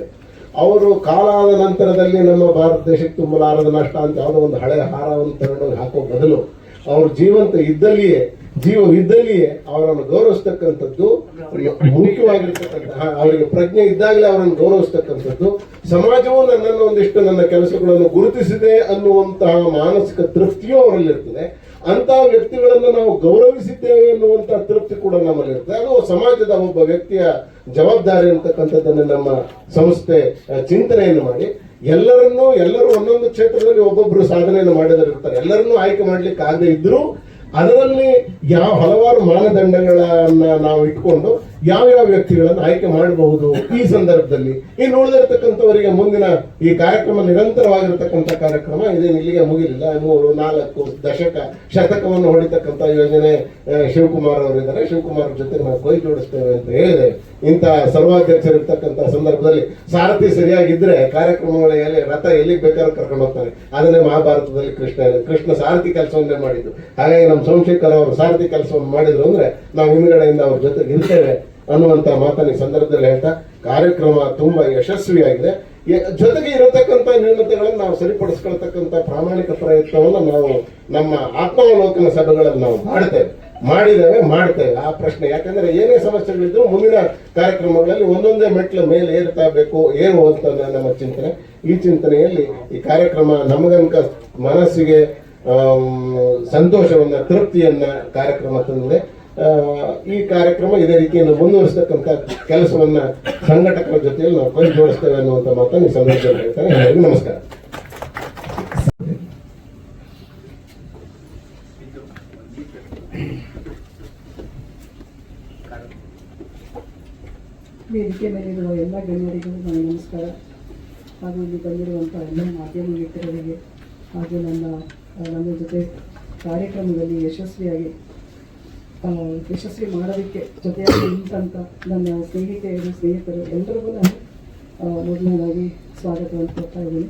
ಅವರು ಕಾಲಾದ ನಂತರದಲ್ಲಿ ನಮ್ಮ ಭಾರತ ದೇಶಕ್ಕೆ ತುಂಬಲಾರದ ನಷ್ಟ ಅಂತ ಯಾವುದೋ ಒಂದು ಹಳೆ ಹಾರವನ್ನು ತಗೊಂಡೋಗಿ ಹಾಕೋ ಬದಲು ಅವರು ಜೀವಂತ ಇದ್ದಲ್ಲಿಯೇ ಜೀವ ಇದ್ದಲ್ಲಿಯೇ ಅವರನ್ನು ಗೌರವಿಸ್ತಕ್ಕಂಥದ್ದು, ಅವರಿಗೆ ಮುಖ್ಯವಾಗಿರ್ತಕ್ಕಂತಹ ಅವರಿಗೆ ಪ್ರಜ್ಞೆ ಇದ್ದಾಗಲೇ ಅವರನ್ನು ಗೌರವಿಸ್ತಕ್ಕಂಥದ್ದು, ಸಮಾಜವು ನನ್ನನ್ನು ಒಂದಿಷ್ಟು ನನ್ನ ಕೆಲಸಗಳನ್ನು ಗುರುತಿಸಿದೆ ಅನ್ನುವಂತಹ ಮಾನಸಿಕ ತೃಪ್ತಿಯೂ ಅವರಲ್ಲಿರ್ತದೆ. ಅಂತಹ ವ್ಯಕ್ತಿಗಳನ್ನು ನಾವು ಗೌರವಿಸಿದ್ದೇವೆ ಎನ್ನುವಂತ ತೃಪ್ತಿ ಕೂಡ ನಮ್ಮಲ್ಲಿರುತ್ತೆ ಅದು ಸಮಾಜದ ಒಬ್ಬ ವ್ಯಕ್ತಿಯ ಜವಾಬ್ದಾರಿ ಅಂತಕ್ಕಂಥದ್ದನ್ನು ನಮ್ಮ ಸಂಸ್ಥೆ ಚಿಂತನೆಯನ್ನು ಮಾಡಿ. ಎಲ್ಲರನ್ನೂ, ಎಲ್ಲರೂ ಒಂದೊಂದು ಕ್ಷೇತ್ರದಲ್ಲಿ ಒಬ್ಬೊಬ್ಬರು ಸಾಧನೆಯನ್ನು ಮಾಡಿದರಿರ್ತಾರೆ. ಎಲ್ಲರನ್ನೂ ಆಯ್ಕೆ ಮಾಡ್ಲಿಕ್ಕೆ ಆಗದೆ ಇದ್ರೂ ಅದರಲ್ಲಿ ಯಾವ ಹಲವಾರು ಮಾನದಂಡಗಳನ್ನ ನಾವು ಇಟ್ಕೊಂಡು ಯಾವ್ಯಾವ ವ್ಯಕ್ತಿಗಳನ್ನು ಆಯ್ಕೆ ಮಾಡಬಹುದು ಈ ಸಂದರ್ಭದಲ್ಲಿ? ಇನ್ನು ಉಳಿದಿರ್ತಕ್ಕಂಥವರಿಗೆ ಮುಂದಿನ ಈ ಕಾರ್ಯಕ್ರಮ ನಿರಂತರವಾಗಿರತಕ್ಕಂಥ ಕಾರ್ಯಕ್ರಮ ಇದೇನು ಇಲ್ಲಿಗೆ ಮುಗಿಲಿಲ್ಲ. ಮೂರು, ನಾಲ್ಕು ದಶಕ ಶತಕವನ್ನು ಹೊಡಿತಕ್ಕಂಥ ಯೋಜನೆ ಶಿವಕುಮಾರ್ ಅವರಿದ್ದಾರೆ ಶಿವಕುಮಾರ್ ಜೊತೆ ನಾವು ಕೈ ಜೋಡಿಸ್ತೇವೆ ಅಂತ ಹೇಳಿದೆ. ಇಂಥ ಸರ್ವಾಧ್ಯಕ್ಷರಿರ್ತಕ್ಕಂಥ ಸಂದರ್ಭದಲ್ಲಿ ಸಾರಥಿ ಸರಿಯಾಗಿದ್ರೆ ಕಾರ್ಯಕ್ರಮಗಳಲ್ಲಿ ರಥ ಎಲ್ಲಿಗೆ ಬೇಕಾದ್ರೂ ಕರ್ಕೊಂಡು ಹೋಗ್ತಾರೆ. ಅದನ್ನೇ ಮಹಾಭಾರತದಲ್ಲಿ ಕೃಷ್ಣ ಕೃಷ್ಣ ಸಾರಥಿ ಕೆಲಸವನ್ನೇ ಮಾಡಿದ್ದು. ಹಾಗಾಗಿ ನಮ್ಮ ಸೋಮಶೇಖರ್ ಅವರು ಸಾರಥಿ ಕೆಲಸವನ್ನು ಮಾಡಿದ್ರು ಅಂದ್ರೆ ನಾವು ಹಿಂದ್ಗಡೆಯಿಂದ ಅವ್ರ ಜೊತೆಗೆ ಇರ್ತೇವೆ. ಅನ್ನುವಂತ ಮಾತನ್ನ ಈ ಸಂದರ್ಭದಲ್ಲಿ ಹೇಳ್ತಾ, ಕಾರ್ಯಕ್ರಮ ತುಂಬಾ ಯಶಸ್ವಿಯಾಗಿದೆ. ಜೊತೆಗೆ ಇರತಕ್ಕಂತ ನ್ಯೂನತೆಗಳನ್ನು ನಾವು ಸರಿಪಡಿಸ್ಕೊಳ್ತಕ್ಕಂತ ಪ್ರಾಮಾಣಿಕ ಪ್ರಯತ್ನವನ್ನು ನಾವು ನಮ್ಮ ಆತ್ಮಾವಲೋಕನ ಸಭೆಗಳಲ್ಲಿ ನಾವು ಮಾಡ್ತೇವೆ. ಮಾಡಿದ್ದೇವೆ, ಮಾಡ್ತೇವೆ. ಆ ಪ್ರಶ್ನೆ, ಯಾಕಂದ್ರೆ ಏನೇ ಸಮಸ್ಯೆಗಳಿದ್ರು ಮುಂದಿನ ಕಾರ್ಯಕ್ರಮಗಳಲ್ಲಿ ಒಂದೊಂದೇ ಮೆಟ್ಲ ಮೇಲೆ ಏರ್ತಾ ಬೇಕು ಏನು ಅಂತ ನಮ್ಮ ಚಿಂತನೆ. ಈ ಚಿಂತನೆಯಲ್ಲಿ ಈ ಕಾರ್ಯಕ್ರಮ ನಮಗನ್ಕ ಮನಸ್ಸಿಗೆ ಸಂತೋಷವನ್ನ, ತೃಪ್ತಿಯನ್ನ ಕಾರ್ಯಕ್ರಮ ತಂದಿದೆ. ಈ ಕಾರ್ಯಕ್ರಮ ಇದೇ ರೀತಿಯನ್ನು ಮುಂದುವರಿಸತಕ್ಕಂಥ ಕೆಲಸವನ್ನ ಸಂಘಟಕರ ಜೊತೆಯಲ್ಲಿ ನಾವು ಕೈ ಜೋಡಿಸ್ತೇವೆ ಅನ್ನುವಂಥ ಮಾತನ್ನು ಈ ಹೇಳ್ತೇನೆ. ಎಲ್ಲರಿಗೂ ನಮಸ್ಕಾರ. ವೇದಿಕೆ ಮೇಲಿರುವ ಎಲ್ಲ ಗಣ್ಯರಿಗೂ ನನ್ನ ನಮಸ್ಕಾರ. ಹಾಗೂ ಇಲ್ಲಿ ಬಂದಿರುವಂಥ ಎಲ್ಲ ಮಾಧ್ಯಮ ಮಿತ್ರರಿಗೆ ಹಾಗೂ ನನ್ನ ನನ್ನ ಜೊತೆ ಕಾರ್ಯಕ್ರಮದಲ್ಲಿ ಯಶಸ್ವಿಯಾಗಿ ಯಶಸ್ವಿ ಮಾಡೋದಕ್ಕೆ ಜೊತೆಯಾಗಿ ನಿಂತಂತ ನನ್ನ ಸ್ನೇಹಿತೆಯರು, ಸ್ನೇಹಿತರು ಎಲ್ಲರಿಗೂ ನಾನು ಮೊದಲನೇದಾಗಿ ಸ್ವಾಗತವನ್ನು ಕೊಡ್ತಾ ಇದ್ದೀನಿ.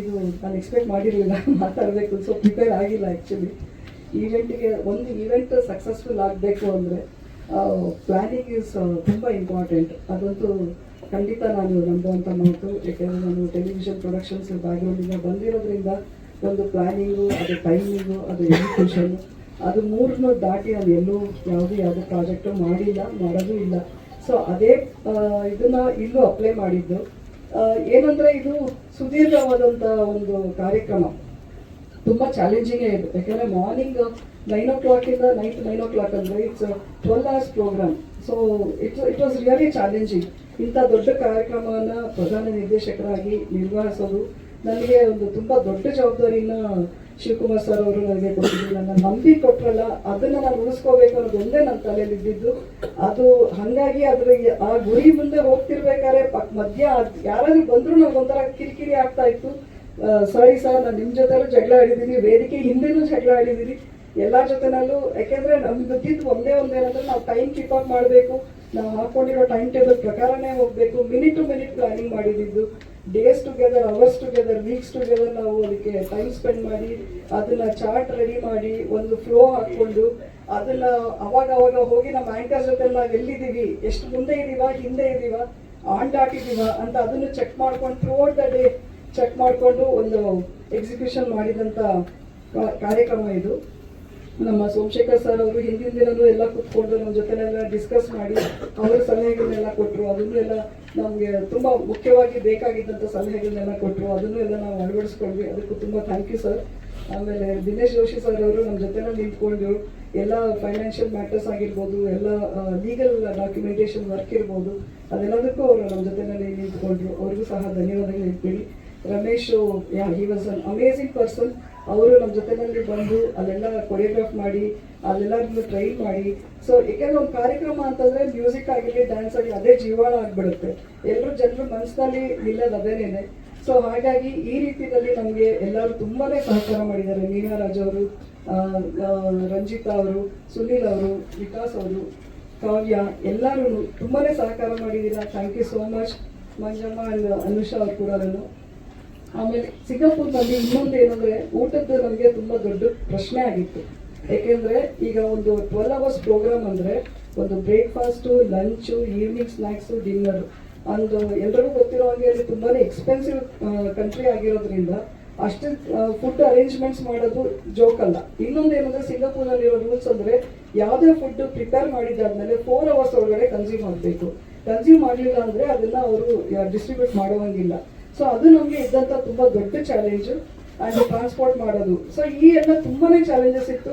ಇದು ನಾನು ಎಕ್ಸ್ಪೆಕ್ಟ್ ಮಾಡಿರಲಿಲ್ಲ, ಮಾತಾಡಬೇಕು ಸೊ ಪ್ರಿಪೇರ್ ಆಗಿಲ್ಲ ಆ್ಯಕ್ಚುಲಿ ಈವೆಂಟಿಗೆ ಒಂದು ಈವೆಂಟ್ ಸಕ್ಸಸ್ಫುಲ್ ಆಗಬೇಕು ಅಂದರೆ ಪ್ಲ್ಯಾನಿಂಗ್ ಇಸ್ ತುಂಬ ಇಂಪಾರ್ಟೆಂಟ್ ಅದಂತೂ ಖಂಡಿತ ನಾನು ನಂಬುವಂಥ ಮಾತು. ಯಾಕೆಂದರೆ ನಾನು ಟೆಲಿವಿಷನ್ ಪ್ರೊಡಕ್ಷನ್ಸ್ ಬ್ಯಾಕ್ಗ್ರೌಂಡಿಂದ ಬಂದಿರೋದ್ರಿಂದ, ಒಂದು ಪ್ಲ್ಯಾನಿಂಗು ಅದು ಟೈಮಿಂಗು ಅದು ಎಕ್ಸಿಕ್ಯೂಷನು ಅದು ಮೂರನ್ನು ದಾಟಿ ನಾನು ಎಲ್ಲೂ ಯಾವುದೂ ಯಾವುದೇ ಪ್ರಾಜೆಕ್ಟು ಮಾಡಿಲ್ಲ, ಮಾಡೋದು ಇಲ್ಲ. ಸೊ ಅದೇ ಇದನ್ನ ಇಲ್ಲೂ ಅಪ್ಲೈ ಮಾಡಿದ್ದು. ಏನಂದ್ರೆ ಇದು ಸುದೀರ್ಘವಾದಂಥ ಒಂದು ಕಾರ್ಯಕ್ರಮ. ತುಂಬ ಚಾಲೆಂಜಿಂಗೇ ಇದೆ ಯಾಕಂದರೆ ಮಾರ್ನಿಂಗ್ ನೈನ್ ಓ ಕ್ಲಾಕಿಂದ ನೈಟ್ ನೈನ್ ಓ ಕ್ಲಾಕ್ ಅಂದರೆ it's twelve hours program so it it was really challenging ಇಂಥ ದೊಡ್ಡ ಕಾರ್ಯಕ್ರಮವನ್ನ ಪ್ರಧಾನ ನಿರ್ದೇಶಕರಾಗಿ ನಿರ್ವಹಿಸೋದು ನನಗೆ ಒಂದು ತುಂಬ ದೊಡ್ಡ ಜವಾಬ್ದಾರಿನ ಶಿವಕುಮಾರ್ ಸರ್ ಅವರು ನನಗೆ ಕೊಟ್ಟಿದ್ದು. ನನ್ನ ನಂಬಿ ಕೊಟ್ಟರಲ್ಲ ಅದನ್ನ ನಾನು ಉಳಿಸ್ಕೋಬೇಕು ಅನ್ನೋದು ಒಂದೇ ನನ್ನ ತಲೆಯಲ್ಲಿ ಇದ್ದಿದ್ದು. ಅದು ಹಂಗಾಗಿ ಅದ್ರ ಆ ಗುರಿ ಮುಂದೆ ಹೋಗ್ತಿರ್ಬೇಕಾದ್ರೆ ಪಕ್ ಮಧ್ಯ ಯಾರಾದ್ರು ಬಂದ್ರು ನನಗೆ ಒಂಥರ ಕಿರಿಕಿರಿ ಆಗ್ತಾ ಇತ್ತು. ಸರಿ ಸರ್, ನಾನು ನಿಮ್ಮ ಜೊತೆಲೂ ಜಗಳ ಆಡಿದ್ದೀನಿ ವೇದಿಕೆ ಹಿಂದೆನೂ ಜಗಳ ಆಡಿದ್ದೀನಿ ಎಲ್ಲ ಜೊತೆನಲ್ಲೂ, ಯಾಕೆಂದ್ರೆ ನಮ್ಗೆ ಗೊತ್ತಿದ್ದು ಒಂದೇ ಒಂದೇನಂದ್ರೆ ನಾವು ಟೈಮ್ ಕೀಪ್ ಅಪ್ ಮಾಡಬೇಕು. ನಾವು ಹಾಕೊಂಡಿರೋ ಟೈಮ್ ಟೇಬಲ್ ಪ್ರಕಾರನೇ ಹೋಗ್ಬೇಕು. ಮಿನಿಟ್ ಟು ಮಿನಿಟ್ ಪ್ಲಾನಿಂಗ್ ಮಾಡಿದ್ದು. Days together hours together weeks together ನಾವು ಅದಕ್ಕೆ ಟೈಮ್ ಸ್ಪೆಂಡ್ ಮಾಡಿ, ಅದನ್ನ ಚಾರ್ಟ್ ರೆಡಿ ಮಾಡಿ, ಒಂದು ಫ್ಲೋ ಹಾಕೊಂಡು ಅದನ್ನ ಅವಾಗ ಅವಾಗ ಹೋಗಿ ನಮ್ಮ ಆಂಕರ್ ಜೊತೆ ನಾವು ಎಲ್ಲಿದ್ದೀವಿ? ಎಷ್ಟು ಮುಂದೆ ಇದೀವ? ಹಿಂದೆ ಇದೀವ? ಆನ್ ದಾಟಿದೀವ ಅಂತ ಅದನ್ನು ಚೆಕ್ ಮಾಡ್ಕೊಂಡು throughout the day check ಮಾಡಿಕೊಂಡು ಒಂದು ಎಕ್ಸಿಕ್ಯೂಷನ್ ಮಾಡಿದಂಥ ಕಾರ್ಯಕ್ರಮ ಇದು. ನಮ್ಮ ಸೋಮಶೇಖರ್ ಸರ್ ಅವರು ಹಿಂದಿನ ದಿನನೂ ಎಲ್ಲ ಕುತ್ಕೊಂಡು ನಮ್ಮ ಜೊತೆನೆಲ್ಲ ಡಿಸ್ಕಸ್ ಮಾಡಿ ಅವರ ಸಲಹೆಗಳನ್ನೆಲ್ಲ ಕೊಟ್ಟರು ಅದನ್ನು ಎಲ್ಲ ನಮಗೆ ತುಂಬ ಮುಖ್ಯವಾಗಿ ಬೇಕಾಗಿದ್ದಂಥ ಸಲಹೆಗಳನ್ನೆಲ್ಲ ಕೊಟ್ಟರು ಅದನ್ನು ಎಲ್ಲ ನಾವು ಅಳವಡಿಸ್ಕೊಂಡ್ವಿ. ಅದಕ್ಕೂ ತುಂಬ ಥ್ಯಾಂಕ್ ಯು ಸರ್ ಆಮೇಲೆ ದಿನೇಶ್ ಜೋಶಿ ಸರ್ ಅವರು ನಮ್ಮ ಜೊತೆನ ನಿಂತ್ಕೊಂಡು ಎಲ್ಲ ಫೈನಾನ್ಷಿಯಲ್ ಮ್ಯಾಟರ್ಸ್ ಆಗಿರ್ಬೋದು, ಎಲ್ಲ ಲೀಗಲ್ ಡಾಕ್ಯುಮೆಂಟೇಷನ್ ವರ್ಕ್ ಇರ್ಬೋದು, ಅದೆಲ್ಲದಕ್ಕೂ ಅವರು ನಮ್ಮ ಜೊತೆನಲ್ಲಿ ನಿಂತ್ಕೊಂಡ್ರು. ಅವ್ರಿಗೂ ಸಹ ಧನ್ಯವಾದಗಳು ಹೇಳ್ತೀನಿ. Ramesh, yeah he was an amazing person ಅವರು ನಮ್ಮ ಜೊತೆನಲ್ಲಿ ಬಂದು ಅಲ್ಲೆಲ್ಲ ಕೊರಿಯೋಗ್ರಾಫ್ ಮಾಡಿ ಅಲ್ಲೆಲ್ಲರನ್ನು ಟ್ರೈನ್ ಮಾಡಿ. ಸೊ ಏಕೆಂದ್ರೆ ಒಂದು ಕಾರ್ಯಕ್ರಮ ಅಂತಂದ್ರೆ ಮ್ಯೂಸಿಕ್ ಆಗಿರಲಿ ಡ್ಯಾನ್ಸ್ ಆಗಲಿ ಅದೇ ಜೀವಾಳ ಆಗಿಬಿಡುತ್ತೆ. ಎಲ್ಲರೂ ಜನರು ಮನಸ್ಸಿನಲ್ಲಿ ನಿಲ್ಲೋದು ಅದೇನೇನೆ. ಸೊ ಹಾಗಾಗಿ ಈ ರೀತಿಯಲ್ಲಿ ನಮಗೆ ಎಲ್ಲರೂ ತುಂಬಾನೇ ಸಹಕಾರ ಮಾಡಿದ್ದಾರೆ. ಮೀನಾ ರಾಜ್ ಅವರು ರಂಜಿತಾ ಅವರು, ಸುನೀಲ್ ಅವರು, ವಿಕಾಸ್ ಅವರು, ಕಾವ್ಯ ಎಲ್ಲರೂ ತುಂಬಾನೇ ಸಹಕಾರ ಮಾಡಿದ್ದೀರಾ. Thank you so much Manjamma and Anusha ಅವ್ರು ಕೂಡ ಆಮೇಲೆ ಸಿಂಗಾಪುರ್ನಲ್ಲಿ ಇನ್ನೊಂದು ಏನಂದ್ರೆ ಊಟದ್ದು ನಮಗೆ ತುಂಬಾ ದೊಡ್ಡ ಪ್ರಶ್ನೆ ಆಗಿತ್ತು. ಯಾಕೆಂದ್ರೆ ಈಗ ಒಂದು ಟ್ವೆಲ್ ಅವರ್ಸ್ ಪ್ರೋಗ್ರಾಮ್ ಅಂದ್ರೆ ಒಂದು breakfast lunch evening snacks dinner ಒಂದು ಎಲ್ರಿಗೂ ಗೊತ್ತಿರೋ ಹಾಗೆ ಅಲ್ಲಿ ತುಂಬಾನೇ ಎಕ್ಸ್ಪೆನ್ಸಿವ್ ಕಂಟ್ರಿ ಆಗಿರೋದ್ರಿಂದ ಅಷ್ಟು ಫುಡ್ ಅರೇಂಜ್ಮೆಂಟ್ಸ್ ಮಾಡೋದು ಜೋಕ್ ಅಲ್ಲ. ಇನ್ನೊಂದು ಏನಂದ್ರೆ ಸಿಂಗಾಪುರ್ನಲ್ಲಿರೋ ರೂಲ್ಸ್ ಅಂದ್ರೆ ಯಾವುದೇ ಫುಡ್ ಪ್ರಿಪೇರ್ ಮಾಡಿದಾದ್ಮೇಲೆ ಫೋರ್ ಅವರ್ಸ್ ಒಳಗಡೆ ಕನ್ಸ್ಯೂಮ್ ಮಾಡಬೇಕು. ಕನ್ಸ್ಯೂಮ್ ಮಾಡಲಿಲ್ಲ ಅಂದ್ರೆ ಅದನ್ನ ಅವರು ಡಿಸ್ಟ್ರಿಬ್ಯೂಟ್ ಮಾಡುವಂಗಿಲ್ಲ. ಸೊ ಅದು ನಮಗೆ ಇದ್ದಂತ ತುಂಬಾ ದೊಡ್ಡ ಚಾಲೆಂಜ್ ಆ್ಯಂಡ್ ಟ್ರಾನ್ಸ್ಪೋರ್ಟ್ ಮಾಡೋದು. ಸೊ ಈ ಎಲ್ಲ ತುಂಬಾನೇ ಚಾಲೆಂಜಸ್ ಇತ್ತು.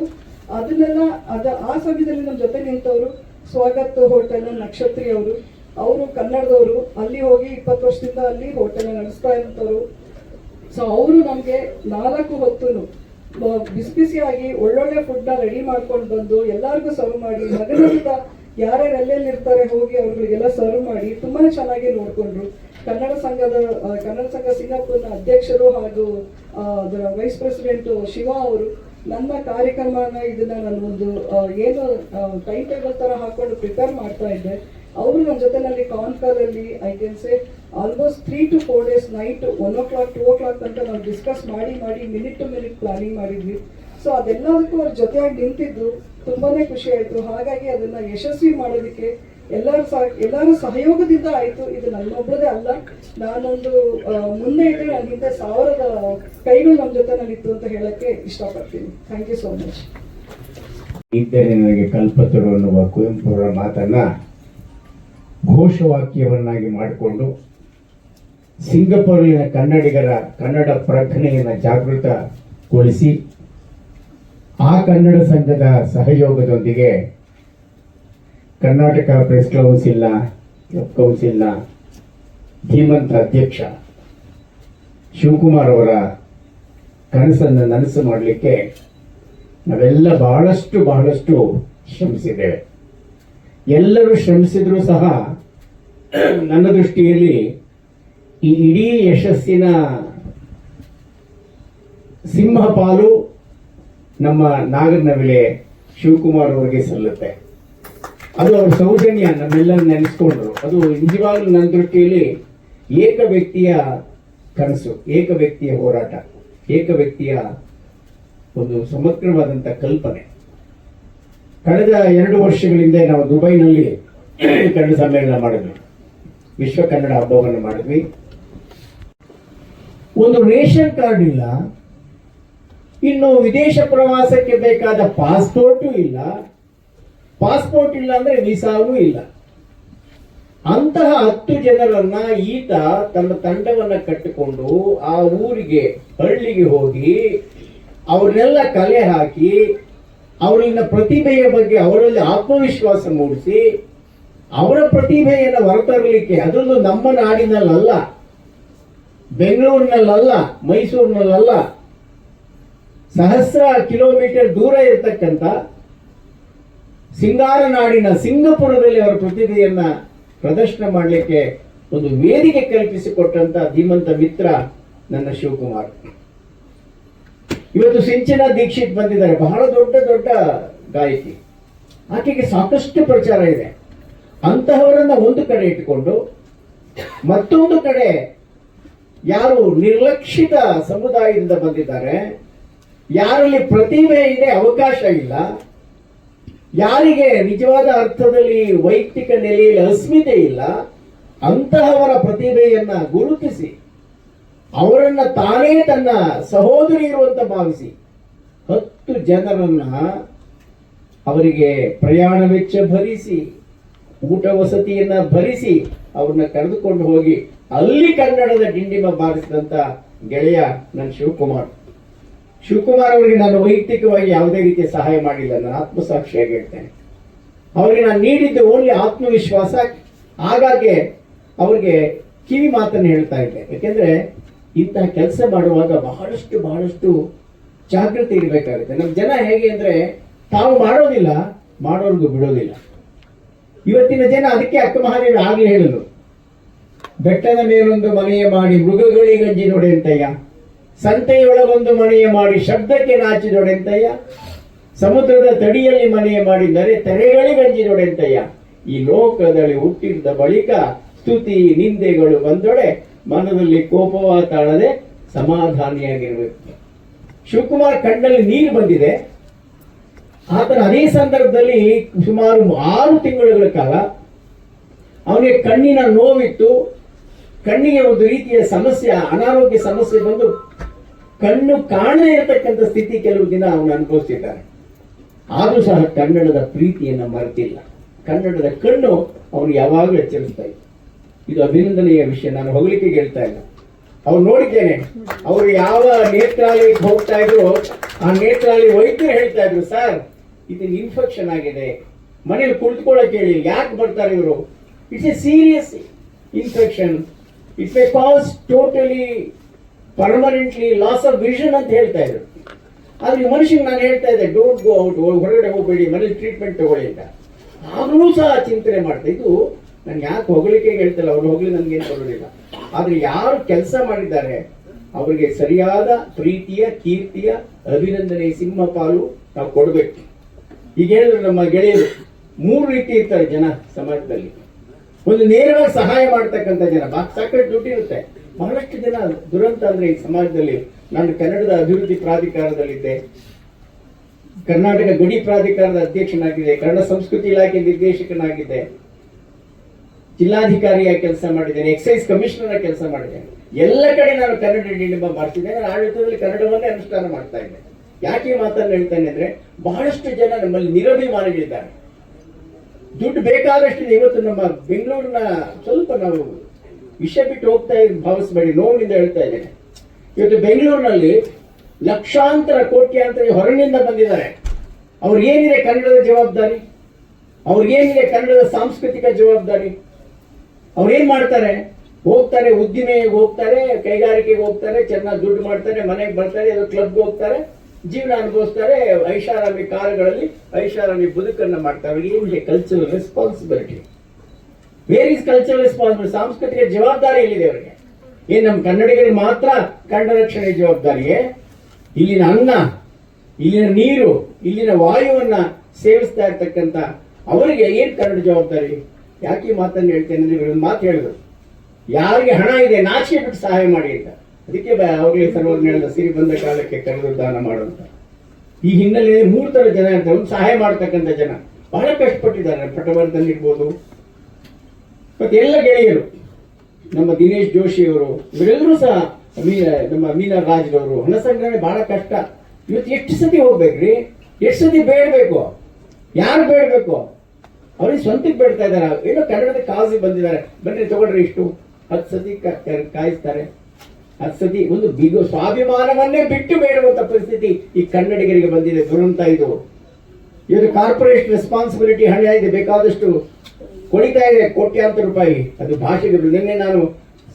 ಅದನ್ನೆಲ್ಲ, ಅದ, ಆ ಸಮಯದಲ್ಲಿ ನಮ್ಮ ಜೊತೆ ನಿಂತವರು, ಸ್ವಾಗತ್ ಹೋಟೆಲ್ ನಕ್ಷತ್ರಿ ಅವರು. ಅವರು ಕನ್ನಡದವರು. ಅಲ್ಲಿ ಹೋಗಿ ಇಪ್ಪತ್ತು ವರ್ಷದಿಂದ ಅಲ್ಲಿ ಹೋಟೆಲ್ ನಡೆಸ್ತಾ ಇರ್ತವರು ಸೊ ಅವರು ನಮಗೆ ನಾಲ್ಕು ಹೊತ್ತು ಬಿಸಿ ಬಿಸಿಯಾಗಿ ಒಳ್ಳೊಳ್ಳೆ ಫುಡ್ನ ರೆಡಿ ಮಾಡ್ಕೊಂಡು ಬಂದು ಎಲ್ಲರಿಗೂ ಸರ್ವ್ ಮಾಡಿ, ನಗರದಿಂದ ಯಾರ್ಯಾರು ಎಲ್ಲೆಲ್ಲಿ ಇರ್ತಾರೆ ಹೋಗಿ ಅವ್ರಿಗೆಲ್ಲ ಸರ್ವ್ ಮಾಡಿ, ತುಂಬಾನೇ ಚೆನ್ನಾಗಿ ನೋಡ್ಕೊಂಡ್ರು. ಕನ್ನಡ ಸಂಘದ ಕನ್ನಡ ಸಂಘ ಸಿಂಗಾಪುರ್ನ ಅಧ್ಯಕ್ಷರು ಹಾಗೂ ಅದರ ವೈಸ್ ಪ್ರೆಸಿಡೆಂಟ್ ಶಿವ ಅವರು ನನ್ನ ಕಾರ್ಯಕ್ರಮನ ಇದನ್ನ ನಾನು ಒಂದು ಏನು ಟೈಮ್ ಟೇಬಲ್ ತರ ಹಾಕೊಂಡು ಪ್ರಿಪೇರ್ ಮಾಡ್ತಾ ಇದ್ದೆ. ಅವರು ನನ್ನ ಜೊತೆನಲ್ಲಿ ಕಾನ್ ಕಾಲ್ ಅಲ್ಲಿ I can say almost three to four days night one o'clock two o'clock ಅಂತ ನಾವು ಡಿಸ್ಕಸ್ ಮಾಡಿ ಮಾಡಿ ಮಿನಿಟ್ ಟು ಮಿನಿಟ್ ಪ್ಲಾನಿಂಗ್ ಮಾಡಿದ್ವಿ. ಸೊ ಅದೆಲ್ಲದಕ್ಕೂ ಅವ್ರ ಜೊತೆಯಾಗಿ ನಿಂತಿದ್ದು ತುಂಬಾನೇ ಖುಷಿ ಆಯ್ತು. ಹಾಗಾಗಿ ಅದನ್ನ ಯಶಸ್ವಿ ಮಾಡೋದಕ್ಕೆ ಎಲ್ಲರ ಸಹ ಎಲ್ಲರ ಸಹಯೋಗದಿಂದ ಆಯ್ತು. ಇದು ನನ್ನೊಬ್ಬರದೇ ಅಲ್ಲ. ನಾನೊಂದು ಮುಂದೆ ಇದ್ರೆ ನನ್ನ ಹಿಂದೆ ಸಾವಿರದ ಕೈಗಳು ನಮ್ಮ ಜೊತೆನಲ್ಲಿತ್ತು ಅಂತ ಹೇಳಕ್ಕೆ ಇಷ್ಟಪಡ್ತೀನಿ. ಥ್ಯಾಂಕ್ ಯು ಸೋ ಮಚ್ ಇದ್ದೇನೆ ನನಗೆ ಕಲ್ಪತರು ಅನ್ನುವ ಕುವೆಂಪುರ ಮಾತನ್ನ ಘೋಷವಾಕ್ಯವನ್ನಾಗಿ ಮಾಡಿಕೊಂಡು ಸಿಂಗಪುರಿನ ಕನ್ನಡಿಗರ ಕನ್ನಡ ಪ್ರಜ್ಞೆಯನ್ನು ಜಾಗೃತಗೊಳಿಸಿ ಆ ಕನ್ನಡ ಸಂಘದ ಸಹಯೋಗದೊಂದಿಗೆ ಕರ್ನಾಟಕ ಪ್ರೆಸ್ ಕೌನ್ಸಿಲ್ನ ಕ್ಲಬ್ ಇಲ್ಲ. ಧೀಮಂತ ಅಧ್ಯಕ್ಷ ಶಿವಕುಮಾರ್ ಅವರ ಕನಸನ್ನು ನನಸು ಮಾಡಲಿಕ್ಕೆ ನಾವೆಲ್ಲ ಬಹಳಷ್ಟು ಬಹಳಷ್ಟು ಶ್ರಮಿಸಿದ್ದೇವೆ. ಎಲ್ಲರೂ ಶ್ರಮಿಸಿದ್ರು ಸಹ ನನ್ನ ದೃಷ್ಟಿಯಲ್ಲಿ ಈ ಇಡೀ ಯಶಸ್ಸಿನ ಸಿಂಹಪಾಲು ನಮ್ಮ ನಾಗರನವಿಲೆ ಶಿವಕುಮಾರ್ ಅವರಿಗೆ ಸಲ್ಲುತ್ತೆ. ಅದು ಅವ್ರ ಸೌಜನ್ಯ ನಮ್ಮೆಲ್ಲ ನೆನೆಸ್ಕೊಂಡ್ರು. ಅದು ನಿಜವಾಗ್ಲೂ ನನ್ನ ದೃಷ್ಟಿಯಲ್ಲಿ ಏಕ ವ್ಯಕ್ತಿಯ ಕನಸು, ಏಕ ವ್ಯಕ್ತಿಯ ಹೋರಾಟ, ಏಕ ವ್ಯಕ್ತಿಯ ಒಂದು ಸಮಗ್ರವಾದಂಥ ಕಲ್ಪನೆ. ಕಳೆದ ಎರಡು ವರ್ಷಗಳಿಂದ ನಾವು ದುಬೈನಲ್ಲಿ ಕನ್ನಡ ಸಮ್ಮೇಳನ ಮಾಡಿದ್ವಿ. ವಿಶ್ವ ಕನ್ನಡ ಹಬ್ಬವನ್ನು ಮಾಡಿದ್ವಿ. ಒಂದು ರೇಷನ್ ಕಾರ್ಡ್ ಇಲ್ಲ. ಇನ್ನು ವಿದೇಶ ಪ್ರವಾಸಕ್ಕೆ ಬೇಕಾದ ಪಾಸ್ಪೋರ್ಟು ಇಲ್ಲ. ಪಾಸ್ಪೋರ್ಟ್ ಇಲ್ಲ ಅಂದ್ರೆ ವೀಸಾವೂ ಇಲ್ಲ. ಅಂತಹ ಹತ್ತು ಜನರನ್ನ ಈತ ತನ್ನ ತಂಡವನ್ನ ಕಟ್ಟಿಕೊಂಡು ಆ ಊರಿಗೆ, ಹಳ್ಳಿಗೆ ಹೋಗಿ ಅವ್ರನ್ನೆಲ್ಲ ಕಲೆ ಹಾಕಿ ಅವರಿನ ಪ್ರತಿಭೆಯ ಬಗ್ಗೆ ಅವರಲ್ಲಿ ಆತ್ಮವಿಶ್ವಾಸ ಮೂಡಿಸಿ ಅವರ ಪ್ರತಿಭೆಯನ್ನು ಹೊರತರಲಿಕ್ಕೆ ಅದೊಂದು ನಮ್ಮ ನಾಡಿನಲ್ಲಲ್ಲ, ಬೆಂಗಳೂರಿನಲ್ಲಲ್ಲ, ಮೈಸೂರಿನಲ್ಲಲ್ಲ, ಸಹಸ್ರ ಕಿಲೋಮೀಟರ್ ದೂರ ಇರತಕ್ಕಂಥ ಸಿಂಗಾರ ನಾಡಿನ ಸಿಂಗಪುರದಲ್ಲಿ ಅವರ ಪ್ರತಿಭೆಯನ್ನ ಪ್ರದರ್ಶನ ಮಾಡಲಿಕ್ಕೆ ಒಂದು ವೇದಿಕೆ ಕಲ್ಪಿಸಿಕೊಟ್ಟಂತ ಧೀಮಂತ ಮಿತ್ರ ನನ್ನ ಶಿವಕುಮಾರ್. ಇವತ್ತು ಸಿಂಚನ ದೀಕ್ಷಿತ್ ಬಂದಿದ್ದಾರೆ. ಬಹಳ ದೊಡ್ಡ ದೊಡ್ಡ ಗಾಯಕಿ. ಆಕೆಗೆ ಸಾಕಷ್ಟು ಪ್ರಚಾರ ಇದೆ. ಅಂತಹವರನ್ನ ಒಂದು ಕಡೆ ಇಟ್ಟುಕೊಂಡು ಮತ್ತೊಂದು ಕಡೆ ಯಾರು ನಿರ್ಲಕ್ಷಿತ ಸಮುದಾಯದಿಂದ ಬಂದಿದ್ದಾರೆ. ಯಾರಲ್ಲಿ ಪ್ರತಿಭೆ ಇದೆ, ಅವಕಾಶ ಇಲ್ಲ. ಯಾರಿಗೆ ನಿಜವಾದ ಅರ್ಥದಲ್ಲಿ ವೈಯಕ್ತಿಕ ನೆಲೆಯಲ್ಲಿ ಅಸ್ಮಿತೆ ಇಲ್ಲ, ಅಂತಹವರ ಪ್ರತಿಭೆಯನ್ನ ಗುರುತಿಸಿ, ಅವರನ್ನ ತಾನೇ ತನ್ನ ಸಹೋದರಿ ಇರುವಂತ ಭಾವಿಸಿ, ಹತ್ತು ಜನರನ್ನ ಅವರಿಗೆ ಪ್ರಯಾಣ ವೆಚ್ಚ ಭರಿಸಿ, ಊಟ ವಸತಿಯನ್ನ ಭರಿಸಿ ಅವ್ರನ್ನ ಕರೆದುಕೊಂಡು ಹೋಗಿ ಅಲ್ಲಿ ಕನ್ನಡದ ಡಿಂಡಿಮ ಬಾರಿಸಿದಂತ ಗೆಳೆಯ ನನ್ನ ಶಿವಕುಮಾರ್. ಶಿವಕುಮಾರ್ ಅವರಿಗೆ ನಾನು ವೈಯಕ್ತಿಕವಾಗಿ ಯಾವುದೇ ರೀತಿಯ ಸಹಾಯ ಮಾಡಿಲ್ಲ. ನಾನು ಆತ್ಮಸಾಕ್ಷಿಯಾಗಿ ಹೇಳ್ತೇನೆ. ಅವರಿಗೆ ನಾನು ನೀಡಿದ್ದು ಓನ್ಲಿ ಆತ್ಮವಿಶ್ವಾಸ. ಆಗಾಗ್ಗೆ ಅವರಿಗೆ ಕಿವಿ ಮಾತನ್ನು ಹೇಳ್ತಾ ಇದ್ದೆ. ಯಾಕೆಂದ್ರೆ ಇಂತಹ ಕೆಲಸ ಮಾಡುವಾಗ ಬಹಳಷ್ಟು ಬಹಳಷ್ಟು ಜಾಗೃತಿ ಇರಬೇಕಾಗುತ್ತೆ. ನಮ್ಮ ಜನ ಹೇಗೆ ಅಂದ್ರೆ ತಾವು ಮಾಡೋದಿಲ್ಲ, ಮಾಡೋರ್ಗು ಬಿಡೋದಿಲ್ಲ. ಇವತ್ತಿನ ಜನ ಅದಕ್ಕೆ ಅಕ್ಕ ಮಹಾದೇವಿ ಆಗ್ಲೇ ಹೇಳಿದ್ರು. ಬೆಟ್ಟದ ಮೇಲೊಂದು ಮನೆಯ ಮಾಡಿ ಮೃಗಗಳಿಗಂಜಿ ನೋಡೆಂತಯ್ಯ ಸಂತೆಯೊಳಗೊಂದು ಮನೆಯ ಮಾಡಿ ಶಬ್ದಕ್ಕೆ ನಾಚಿದೊಡೆಂತಯ್ಯ. ಸಮುದ್ರದ ತಡಿಯಲ್ಲಿ ಮನೆಯ ಮಾಡಿದರೆ ತೆರೆಗಳಿಗಂಜಿ ಗಂಜಿದೊಡೆಂತಯ್ಯ ಈ ಲೋಕದಲ್ಲಿ ಹುಟ್ಟಿದ ಬಳಿಕ ಸ್ತುತಿ ನಿಂದೆಗಳು ಬಂದೊಡೆ ಮನದಲ್ಲಿ ಕೋಪವ ತಾಳದೆ ಸಮಾಧಾನಿಯಾಗಿರಬೇಕು. ಶಿವಕುಮಾರ್ ಕಣ್ಣಲ್ಲಿ ನೀರು ಬಂದಿದೆ. ಆತನ ಅದೇ ಸಂದರ್ಭದಲ್ಲಿ ಸುಮಾರು ಆರು ತಿಂಗಳುಗಳ ಕಾಲ ಅವನಿಗೆ ಕಣ್ಣಿನ ನೋವಿತ್ತು. ಕಣ್ಣಿಗೆ ಒಂದು ರೀತಿಯ ಸಮಸ್ಯೆ, ಅನಾರೋಗ್ಯ ಸಮಸ್ಯೆ ಬಂದು ಕಣ್ಣು ಕಾಣದೇ ಇರತಕ್ಕಂಥ ಸ್ಥಿತಿ ಕೆಲವು ದಿನ ಅವನು ಅನುಭವಿಸಿದ್ದಾನೆ ಆದರೂ ಸಹ ಕನ್ನಡದ ಪ್ರೀತಿಯನ್ನು ಮರೆತಿಲ್ಲ. ಕನ್ನಡದ ಕಣ್ಣು ಅವನು ಯಾವಾಗಲೂ ಎಚ್ಚರಿಸ್ತಾ ಇತ್ತು ಇದು ಅಭಿನಂದನೆಯ ವಿಷಯ, ನಾನು ಹೊಗಳಿಕೆ ಹೇಳ್ತಾ ಇಲ್ಲ. ಅವ್ರು ನೋಡಿದ್ದೇನೆ, ಅವರು ಯಾವ ನೇತ್ರಾಲಯಕ್ಕೆ ಹೋಗ್ತಾ ಇದ್ರು, ಆ ನೇತ್ರಾಲಯ ವೈದ್ಯರು ಹೇಳ್ತಾ ಇದ್ರು, ಸರ್ ಇದು ಇನ್ಫೆಕ್ಷನ್ ಆಗಿದೆ. ಮನೇಲಿ ಕುಳಿತುಕೊಳ್ಳಕ್ಕೆ ಹೇಳಿ, ಯಾಕೆ ಬರ್ತಾರೆ ಇವರು? It's a serious infection it's a cause totally permanently loss of vision ಅಂತ ಹೇಳ್ತಾ ಇದ್ರು. ಆದ್ರೆ ಈ ಮನುಷ್ಯನಿಗೆ ನಾನು ಹೇಳ್ತಾ ಇದ್ದೆ ಡೋಂಟ್ ಗೋ ಔಟ್ ಹೊರಗಡೆ ಹೋಗಬೇಡಿ ಮನೇಲಿ ಟ್ರೀಟ್ಮೆಂಟ್ ತಗೊಳ್ಳಿ ಅಂತ. ಆಗಲೂ ಸಹ ಚಿಂತನೆ ಮಾಡ್ತಾ ಇದು ನಾನು ಯಾಕೆ ಹೊಗಳಿಕೆ ಹೇಳ್ತಿಲ್ಲ, ಅವ್ರು ಹೋಗ್ಲಿ ನನ್ಗೇನು ಬರೋದಿಲ್ಲ ಆದ್ರೆ ಯಾರು ಕೆಲಸ ಮಾಡಿದ್ದಾರೆ, ಅವರಿಗೆ ಸರಿಯಾದ ಪ್ರೀತಿಯ, ಕೀರ್ತಿಯ ಅಭಿನಂದನೆ ಸಿಂಹ ಪಾಲು ನಾವು ಕೊಡಬೇಕು. ಈಗ ಹೇಳಿದ್ರು ನಮ್ಮ ಗೆಳೆಯರು, ಮೂರು ರೀತಿ ಇರ್ತಾರೆ ಜನ ಸಮಾಜದಲ್ಲಿ. ಒಂದು ನೇರವಾಗಿ ಸಹಾಯ ಮಾಡ್ತಕ್ಕಂಥ ಜನ ಸಾಕಷ್ಟು ದುಡ್ಡು ಇರುತ್ತೆ. ಬಹಳಷ್ಟು ಜನ ದುರಂತ ಅಂದ್ರೆ ಈ ಸಮಾಜದಲ್ಲಿ, ನಾನು ಕನ್ನಡದ ಅಭಿವೃದ್ಧಿ ಪ್ರಾಧಿಕಾರದಲ್ಲಿದ್ದೆ. ಕರ್ನಾಟಕ ಗಡಿ ಪ್ರಾಧಿಕಾರದ ಅಧ್ಯಕ್ಷನಾಗಿದೆ ಕನ್ನಡ ಸಂಸ್ಕೃತಿ ಇಲಾಖೆ ನಿರ್ದೇಶಕನಾಗಿದ್ದೆ. ಜಿಲ್ಲಾಧಿಕಾರಿಯಾಗಿ ಕೆಲಸ ಮಾಡಿದ್ದೇನೆ, ಎಕ್ಸೈಸ್ ಕಮಿಷನರ್ ಕೆಲಸ ಮಾಡಿದ್ದೇನೆ. ಎಲ್ಲ ಕಡೆ ನಾನು ಕನ್ನಡ ಡಿಂಡಿಮ ಮಾಡ್ತಿದ್ದೇನೆ ಆಡಳಿತದಲ್ಲಿ ಕನ್ನಡವನ್ನೇ ಅನುಷ್ಠಾನ ಮಾಡ್ತಾ ಇದ್ದೆ. ಯಾಕೆ ಮಾತನ್ನು ಹೇಳ್ತಾನೆ ಅಂದ್ರೆ, ಬಹಳಷ್ಟು ಜನ ನಮ್ಮಲ್ಲಿ ನಿರಭಿಮಾನಿಗಳಿದ್ದಾರೆ. ದುಡ್ಡು ಬೇಕಾದಷ್ಟು ಇವತ್ತು ನಮ್ಮ ಬೆಂಗಳೂರಿನ ಸ್ವಲ್ಪ ನಾವು ವಿಷಯ ಬಿಟ್ಟು ಹೋಗ್ತಾ ಭಾವಿಸಬೇಡಿ, ನೋವಿನಿಂದ ಹೇಳ್ತಾ ಇದ್ದೇನೆ. ಇವತ್ತು ಬೆಂಗಳೂರಿನಲ್ಲಿ ಲಕ್ಷಾಂತರ ಕೋಟ್ಯಾಂತರ ಹೊರಗಿನಿಂದ ಬಂದಿದ್ದಾರೆ. ಏನಿದೆ ಕನ್ನಡದ ಜವಾಬ್ದಾರಿ? ಅವ್ರಿಗೇನಿದೆ ಕನ್ನಡದ ಸಾಂಸ್ಕೃತಿಕ ಜವಾಬ್ದಾರಿ? ಅವ್ರೇನ್ ಮಾಡ್ತಾರೆ? ಹೋಗ್ತಾರೆ, ಉದ್ದಿಮೆಗೆ ಹೋಗ್ತಾರೆ, ಕೈಗಾರಿಕೆಗೆ ಹೋಗ್ತಾರೆ, ಚೆನ್ನಾಗಿ ದುಡ್ಡು ಮಾಡ್ತಾರೆ, ಮನೆಗೆ ಬರ್ತಾರೆ ಅದು ಕ್ಲಬ್ಗೆ ಹೋಗ್ತಾರೆ, ಜೀವನ ಅನುಭವಿಸ್ತಾರೆ, ಐಷಾರಾಮಿ ಕಾರುಗಳಲ್ಲಿ ಐಷಾರಾಮಿ ಬದುಕನ್ನು ಮಾಡ್ತಾರೆ. ಏನಿದೆ cultural responsibility where is cultural responsibility ಸಾಂಸ್ಕೃತಿಕ ಜವಾಬ್ದಾರಿ ಎಲ್ಲಿದೆ ಅವರಿಗೆ? ಏನ್ ನಮ್ಮ ಕನ್ನಡಿಗರಿಗೆ ಮಾತ್ರ ಕನ್ನಡ ರಕ್ಷಣೆ ಜವಾಬ್ದಾರಿಯೇ ಇಲ್ಲಿನ ಅನ್ನ, ಇಲ್ಲಿನ ನೀರು, ಇಲ್ಲಿನ ವಾಯುವನ್ನ ಸೇವಿಸ್ತಾ ಇರ್ತಕ್ಕಂಥ ಅವರಿಗೆ ಏನ್ ಕನ್ನಡ ಜವಾಬ್ದಾರಿ? ಯಾಕೆ ಮಾತನ್ನು ಹೇಳ್ತೇನೆ ಅಂದ್ರೆ ಇವರೊಂದು ಮಾತು ಹೇಳಿದ್ರು. ಯಾರಿಗೆ ಹಣ ಇದೆ, ನಾಚಿಕೆ ಬಿಟ್ಟು ಸಹಾಯ ಮಾಡಿ ಅಂತ. ಅದಕ್ಕೆ ಅವರಿಗೆ ಸರ್ವಜ್ಞ ಹೇಳಿದ ಸಿರಿ ಬಂದ ಕಾಲಕ್ಕೆ ಕರೆದು ದಾನ ಮಾಡುವಂತ ಈ ಹಿನ್ನೆಲೆಯಲ್ಲಿ ಮೂರು ಥರ ಜನ ಇರ್ತಾರೆ ಸಹಾಯ ಮಾಡ್ತಕ್ಕಂಥ ಜನ. ಬಹಳ ಕಷ್ಟಪಟ್ಟಿದ್ದಾರೆ ಪಟವರ್ಧನ್ ಇರ್ಬೋದು ಮತ್ತೆ ಎಲ್ಲ ಗೆಳೆಯರು, ನಮ್ಮ ದಿನೇಶ್ ಜೋಶಿ ಅವರು ಇವರೆಲ್ಲರೂ ಸಹ ಮೀ- ನಮ್ಮ ಮೀನಾ ರಾಜ್ರವರು ಹಣ ಸಂಗ್ರಹಣೆ ಬಹಳ ಕಷ್ಟ. ಇವತ್ತು ಎಷ್ಟು ಸತಿ ಹೋಗ್ಬೇಕ್ರಿ? ಎಷ್ಟು ಸತಿ ಬೇಡಬೇಕು? ಯಾರು ಬೇಡಬೇಕು? ಅವ್ರಿಗೆ ಸ್ವಂತಕ್ಕೆ ಬೇಡ್ತಾ ಇದ್ದಾರೆ. ಏನೋ ಕನ್ನಡದ ಕಾಸಿ ಬಂದಿದ್ದಾರೆ. ಬನ್ನಿ ತಗೊಳ್ರಿ ಇಷ್ಟು. ಹತ್ತು ಸತಿ ಕಾಯಿಸ್ತಾರೆ. ಹತ್ತು ಸತಿ ಒಂದು ಬಿಗು ಸ್ವಾಭಿಮಾನವನ್ನೇ ಬಿಟ್ಟು ಬೇಡುವಂತ ಪರಿಸ್ಥಿತಿ ಈ ಕನ್ನಡಿಗರಿಗೆ ಬಂದಿದೆ ದುರಂತ ಇದು. ಇವತ್ತು ಕಾರ್ಪೊರೇಷನ್ ರೆಸ್ಪಾನ್ಸಿಬಿಲಿಟಿ ಹಣ ಇದೆ ಬೇಕಾದಷ್ಟು ಕೊಡಿತಾ ಇದೆ ಕೋಟ್ಯಾಂತರ ರೂಪಾಯಿ. ಅದು ಭಾಷೆಗಳು. ನಿನ್ನೆ ನಾನು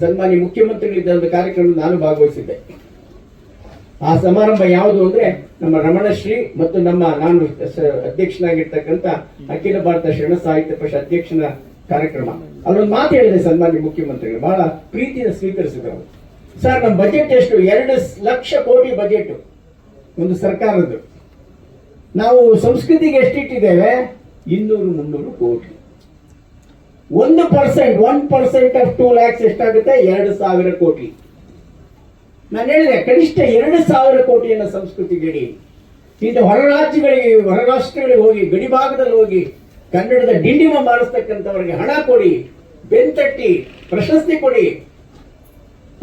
ಸನ್ಮಾನ್ಯ ಮುಖ್ಯಮಂತ್ರಿಗಳಿದ್ದ ಒಂದು ಕಾರ್ಯಕ್ರಮ ನಾನು ಭಾಗವಹಿಸಿದ್ದೆ. ಆ ಸಮಾರಂಭ ಯಾವುದು ಅಂದ್ರೆ ನಮ್ಮ ರಮಣಶ್ರೀ ಮತ್ತು ನಮ್ಮ ನಾನು ಅಧ್ಯಕ್ಷನಾಗಿರ್ತಕ್ಕಂಥ ಅಖಿಲ ಭಾರತ ಶರಣ ಸಾಹಿತ್ಯ ಪಕ್ಷ ಅಧ್ಯಕ್ಷನ ಕಾರ್ಯಕ್ರಮ. ಅಲ್ಲೊಂದು ಮಾತು ಹೇಳಿದೆ ಸನ್ಮಾನ್ಯ ಮುಖ್ಯಮಂತ್ರಿಗಳು. ಬಹಳ ಪ್ರೀತಿಯಿಂದ ಸ್ವೀಕರಿಸಿದರು ಸರ್, ನಮ್ಮ ಬಜೆಟ್ ಎಷ್ಟು? ಎರಡು ಲಕ್ಷ ಕೋಟಿ ಬಜೆಟ್ ಒಂದು ಸರ್ಕಾರದ್ದು. ನಾವು ಸಂಸ್ಕೃತಿಗೆ ಎಷ್ಟಿಟ್ಟಿದ್ದೇವೆ? ಇನ್ನೂರು ಮುನ್ನೂರು ಕೋಟಿ. ಒಂದು percent one percent of two lakhs ಎಷ್ಟಾಗುತ್ತೆ? ಎರಡು ಸಾವಿರ ಕೋಟಿ. ನಾನು ಹೇಳಿದೆ, ಕನಿಷ್ಠ ಎರಡು ಸಾವಿರ ಕೋಟಿಯನ್ನು ಸಂಸ್ಕೃತಿ ಗಡಿ. ಇಂಥ ಹೊರ ರಾಜ್ಯಗಳಿಗೆ, ಹೊರ ರಾಷ್ಟ್ರಗಳಿಗೆ ಹೋಗಿ, ಗಡಿ ಭಾಗದಲ್ಲಿ ಹೋಗಿ, ಕನ್ನಡದ ಡಿಂಡಿಮ ಮಾಡಿಸ್ತಕ್ಕಂಥವರಿಗೆ ಹಣ ಕೊಡಿ, ಬೆಂತಟ್ಟಿ, ಪ್ರಶಸ್ತಿ ಕೊಡಿ.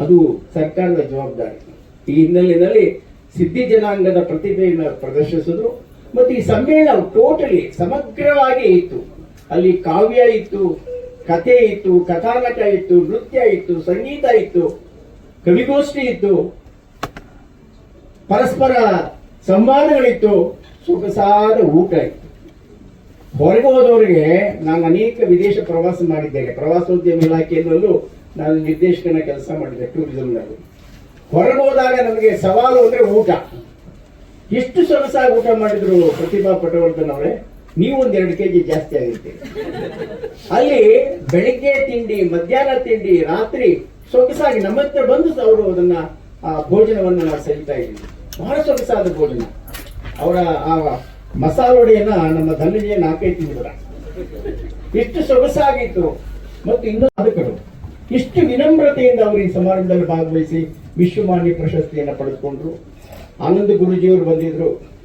ಅದು ಸರ್ಕಾರದ ಜವಾಬ್ದಾರಿ. ಈ ಹಿನ್ನೆಲೆಯಲ್ಲಿ ಸಿದ್ಧಿ ಜನಾಂಗದ ಪ್ರತಿಭೆಯನ್ನು ಪ್ರದರ್ಶಿಸಿದ್ರು. ಮತ್ತು ಈ ಸಮ್ಮೇಳನ ಟೋಟಲಿ ಸಮಗ್ರವಾಗಿ ಇತ್ತು. ಅಲ್ಲಿ ಕಾವ್ಯ ಇತ್ತು ಕಥೆ ಇತ್ತು ಕಥಾನಕ ಇತ್ತು, ನೃತ್ಯ ಇತ್ತು, ಸಂಗೀತ ಇತ್ತು, ಕವಿಗೋಷ್ಠಿ ಇತ್ತು, ಪರಸ್ಪರ ಸಂವಾದಗಳಿತ್ತು, ಸೊಗಸಾದ ಊಟ ಇತ್ತು. ಹೊರಗೆ ಹೋದವರಿಗೆ ನಾನು ಅನೇಕ ವಿದೇಶ ಪ್ರವಾಸ ಮಾಡಿದ್ದೇನೆ. ಪ್ರವಾಸೋದ್ಯಮ ಇಲಾಖೆಯಲ್ಲೂ ನಾನು ನಿರ್ದೇಶಕನ ಕೆಲಸ ಮಾಡಿದ್ದೆ ಟೂರಿಸಂನಲ್ಲಿ. ಹೊರಗೆ ಹೋದಾಗ ನಮಗೆ ಸವಾಲು ಅಂದ್ರೆ ಊಟ. ಎಷ್ಟು ಸೊಗಸಾಗಿ ಊಟ ಮಾಡಿದ್ರು ಪ್ರತಿಭಾ ಪಟವರ್ಧನ್ ಅವರೇ? ನೀವು ಎರಡು ಕೆಜಿ ಜಾಸ್ತಿ ಆಗಿರ್ತೀರಿ. ಅಲ್ಲಿ ಬೆಳಿಗ್ಗೆ ತಿಂಡಿ, ಮಧ್ಯಾಹ್ನ ತಿಂಡಿ, ರಾತ್ರಿ ಸೊಗಸಾಗಿ ನಮ್ಮ ಹತ್ರ ಬಂದು ಅವರು ಅದನ್ನ ಭೋಜನವನ್ನ ನಾವು ಸವಿತಾ ಇದ್ದೀವಿ. ಬಹಳ ಸೊಗಸಾದ ಭೋಜನ. ಅವರ, ಆ, ಮಸಾಲೋಡೆಯನ್ನ ನಮ್ಮ ಧನಂಜಯ ನಾಲ್ಕೈದು ತಿಂದಿದ್ರ ಎಷ್ಟು ಸೊಗಸಾಗಿತ್ತು. ಮತ್ತು ಇನ್ನೂ ಸಾಧಕರು. ಇಷ್ಟು ವಿನಮ್ರತೆಯಿಂದ ಅವರು ಈ ಸಮಾರಂಭದಲ್ಲಿ ಭಾಗವಹಿಸಿ ವಿಶ್ವಮಾನ್ಯ ಪ್ರಶಸ್ತಿಯನ್ನು ಪಡೆದುಕೊಂಡ್ರು. ಆನಂದ ಗುರುಜಿಯವರು ಬಂದಿದ್ರು.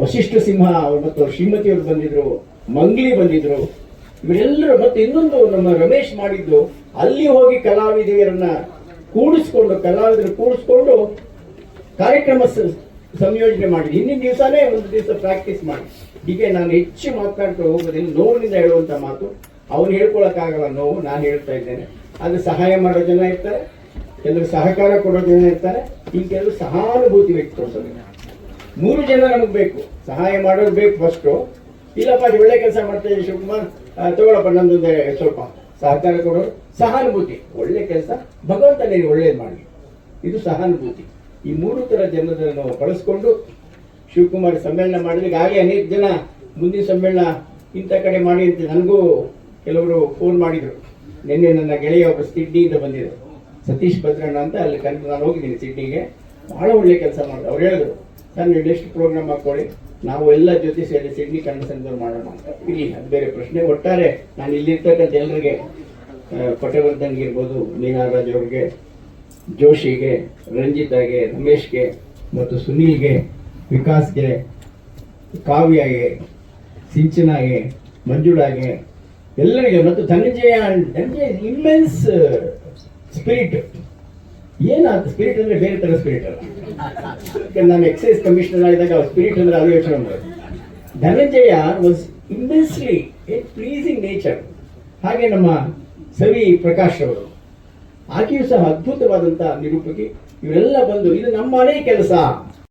ವಶಿಷ್ಠ ಸಿಂಹ ಅವರು ಮತ್ತು ಶ್ರೀಮತಿಯವರು ಬಂದಿದ್ರು, ಮಂಗ್ಲಿ ಬಂದಿದ್ರು. ಇವರೆಲ್ಲರೂ ಮತ್ತೆ ಇನ್ನೊಂದು ನಮ್ಮ ರಮೇಶ್ ಮಾಡಿದ್ದು, ಅಲ್ಲಿ ಹೋಗಿ ಕಲಾವಿದೆಯರನ್ನ ಕೂಡಿಸ್ಕೊಂಡು, ಕಲಾವಿದರು ಕೂಡಿಸ್ಕೊಂಡು ಕಾರ್ಯಕ್ರಮ ಸಂಯೋಜನೆ ಮಾಡಿ. ಹಿಂದಿನ ದಿವಸನೇ ಒಂದು ದಿವಸ ಪ್ರಾಕ್ಟೀಸ್ ಮಾಡಿ. ಹೀಗೆ ನಾನು ಹೆಚ್ಚು ಮಾತಾಡ್ತಾ ಹೋಗೋದಿಲ್ಲ ನೋವಿನಿಂದ ಹೇಳುವಂತ ಮಾತು ಅವ್ನು ಹೇಳ್ಕೊಳಕ್ಕಾಗಲ್ಲ ನೋವು, ನಾನು ಹೇಳ್ತಾ ಇದ್ದೇನೆ. ಅದು ಸಹಾಯ ಮಾಡೋ ಜನ ಇರ್ತಾರೆ, ಕೆಲವರು ಸಹಕಾರ ಕೊಡೋ ಜನ ಇರ್ತಾರೆ ಈ ಕೆಲವರು ಸಹಾನುಭೂತಿ ವ್ಯಕ್ತಿ ತೋರಿಸೋದಿಲ್ಲ ಮೂರು ಜನ ನಮಗೆ ಬೇಕು. ಸಹಾಯ ಮಾಡೋದು ಬೇಕು ಫಸ್ಟು ಇಲ್ಲಪ್ಪ ಅದು ಒಳ್ಳೆ ಕೆಲಸ ಮಾಡ್ತಾ ಇದ್ದೀವಿ ಶಿವಕುಮಾರ್. ತಗೊಳಪ್ಪ, ನಂದೊಂದು ಸ್ವಲ್ಪ ಸಹಕಾರ ಕೊಡೋರು ಸಹಾನುಭೂತಿ. ಒಳ್ಳೆ ಕೆಲಸ, ಭಗವಂತ ನೀನು ಒಳ್ಳೇದು ಮಾಡಿ ಇದು ಸಹಾನುಭೂತಿ. ಈ ಮೂರು ತರ ಜನರನ್ನು ಬಳಸ್ಕೊಂಡು ಶಿವಕುಮಾರ್ ಸಮ್ಮೇಳನ ಮಾಡಿದ್ರೆ ಹಾಗೆ ಅನೇಕ ಜನ ಮುಂದಿನ ಸಮ್ಮೇಳನ ಇಂಥ ಕಡೆ ಮಾಡಿ ಅಂತ ನನಗೂ ಕೆಲವರು ಫೋನ್ ಮಾಡಿದರು. ನಿನ್ನೆ ನನ್ನ ಗೆಳೆಯ ಒಬ್ಬ ಸಿಡ್ನಿಯಿಂದ ಬಂದಿದ್ದರು ಸತೀಶ್ ಭದ್ರಣ್ಣ ಅಂತ ಅಲ್ಲಿ ಕರೆದು ನಾನು ಹೋಗಿದ್ದೀನಿ ಸಿಡ್ನಿಗೆ. ಬಹಳ ಒಳ್ಳೆ ಕೆಲಸ ಮಾಡಿದ್ರು ಅವ್ರು ಹೇಳಿದ್ರು, ಸರ್, ನೀವು ನೆಕ್ಸ್ಟ್ ಪ್ರೋಗ್ರಾಮ್ ಹಾಕೊಳ್ಳಿ ನಾವು ಎಲ್ಲ ಜೊತೆ ಸೇರಿ ಸಿಡ್ನಿ ಸಂಘದವ್ರು ಮಾಡೋಣ ಅಂತ. ಇಲ್ಲಿ ಅದು ಬೇರೆ ಪ್ರಶ್ನೆ. ಒಟ್ಟಾರೆ ನಾನು ಇಲ್ಲಿರ್ತಕ್ಕಂಥ ಎಲ್ಲರಿಗೆ ಪಟವರ್ಧನ್ಗೆ ಇರ್ಬೋದು ಮೀನಾರಾಜ್ ಅವ್ರಿಗೆ, ಜೋಶಿಗೆ, ರಂಜಿತಾಗೆ, ರಮೇಶ್ಗೆ ಮತ್ತು ಸುನೀಲ್ಗೆ, ವಿಕಾಸ್ಗೆ, ಕಾವ್ಯಗೆ, ಸಿಂಚನಾಗೆ, ಮಂಜುಳಾಗೆ, ಎಲ್ಲರಿಗೆ ಮತ್ತು ಧನಂಜಯ ಧನಂಜಯ ಇಮ್ಮೆನ್ಸ್ ಸ್ಪಿರಿಟ್ ಏನು ಸ್ಪಿರಿಟ್ ಅಂದ್ರೆ ಬೇರೆ ತರ ಸ್ಪಿರಿಟ್ ಅಲ್ಲ ನಾನು ಎಕ್ಸೈಸ್ ಕಮಿಷನರ್ ಆಗಿದಾಗ ಸ್ಪಿರಿಟ್ ಅಂದ್ರೆ ಅದು ಯೋಚನೆ ಮಾಡೋದು. Dhananjaya was immensely a pleasing nature ಹಾಗೆ ನಮ್ಮ ಸವಿ ಪ್ರಕಾಶ್ ಅವರು. ಆಕೆಯೂ ಸಹ ಅದ್ಭುತವಾದಂತಹ ನಿರೂಪಕಿ. ಇವರೆಲ್ಲ ಬಂದು, ಇದು ನಮ್ಮ ಮನೆ ಕೆಲಸ.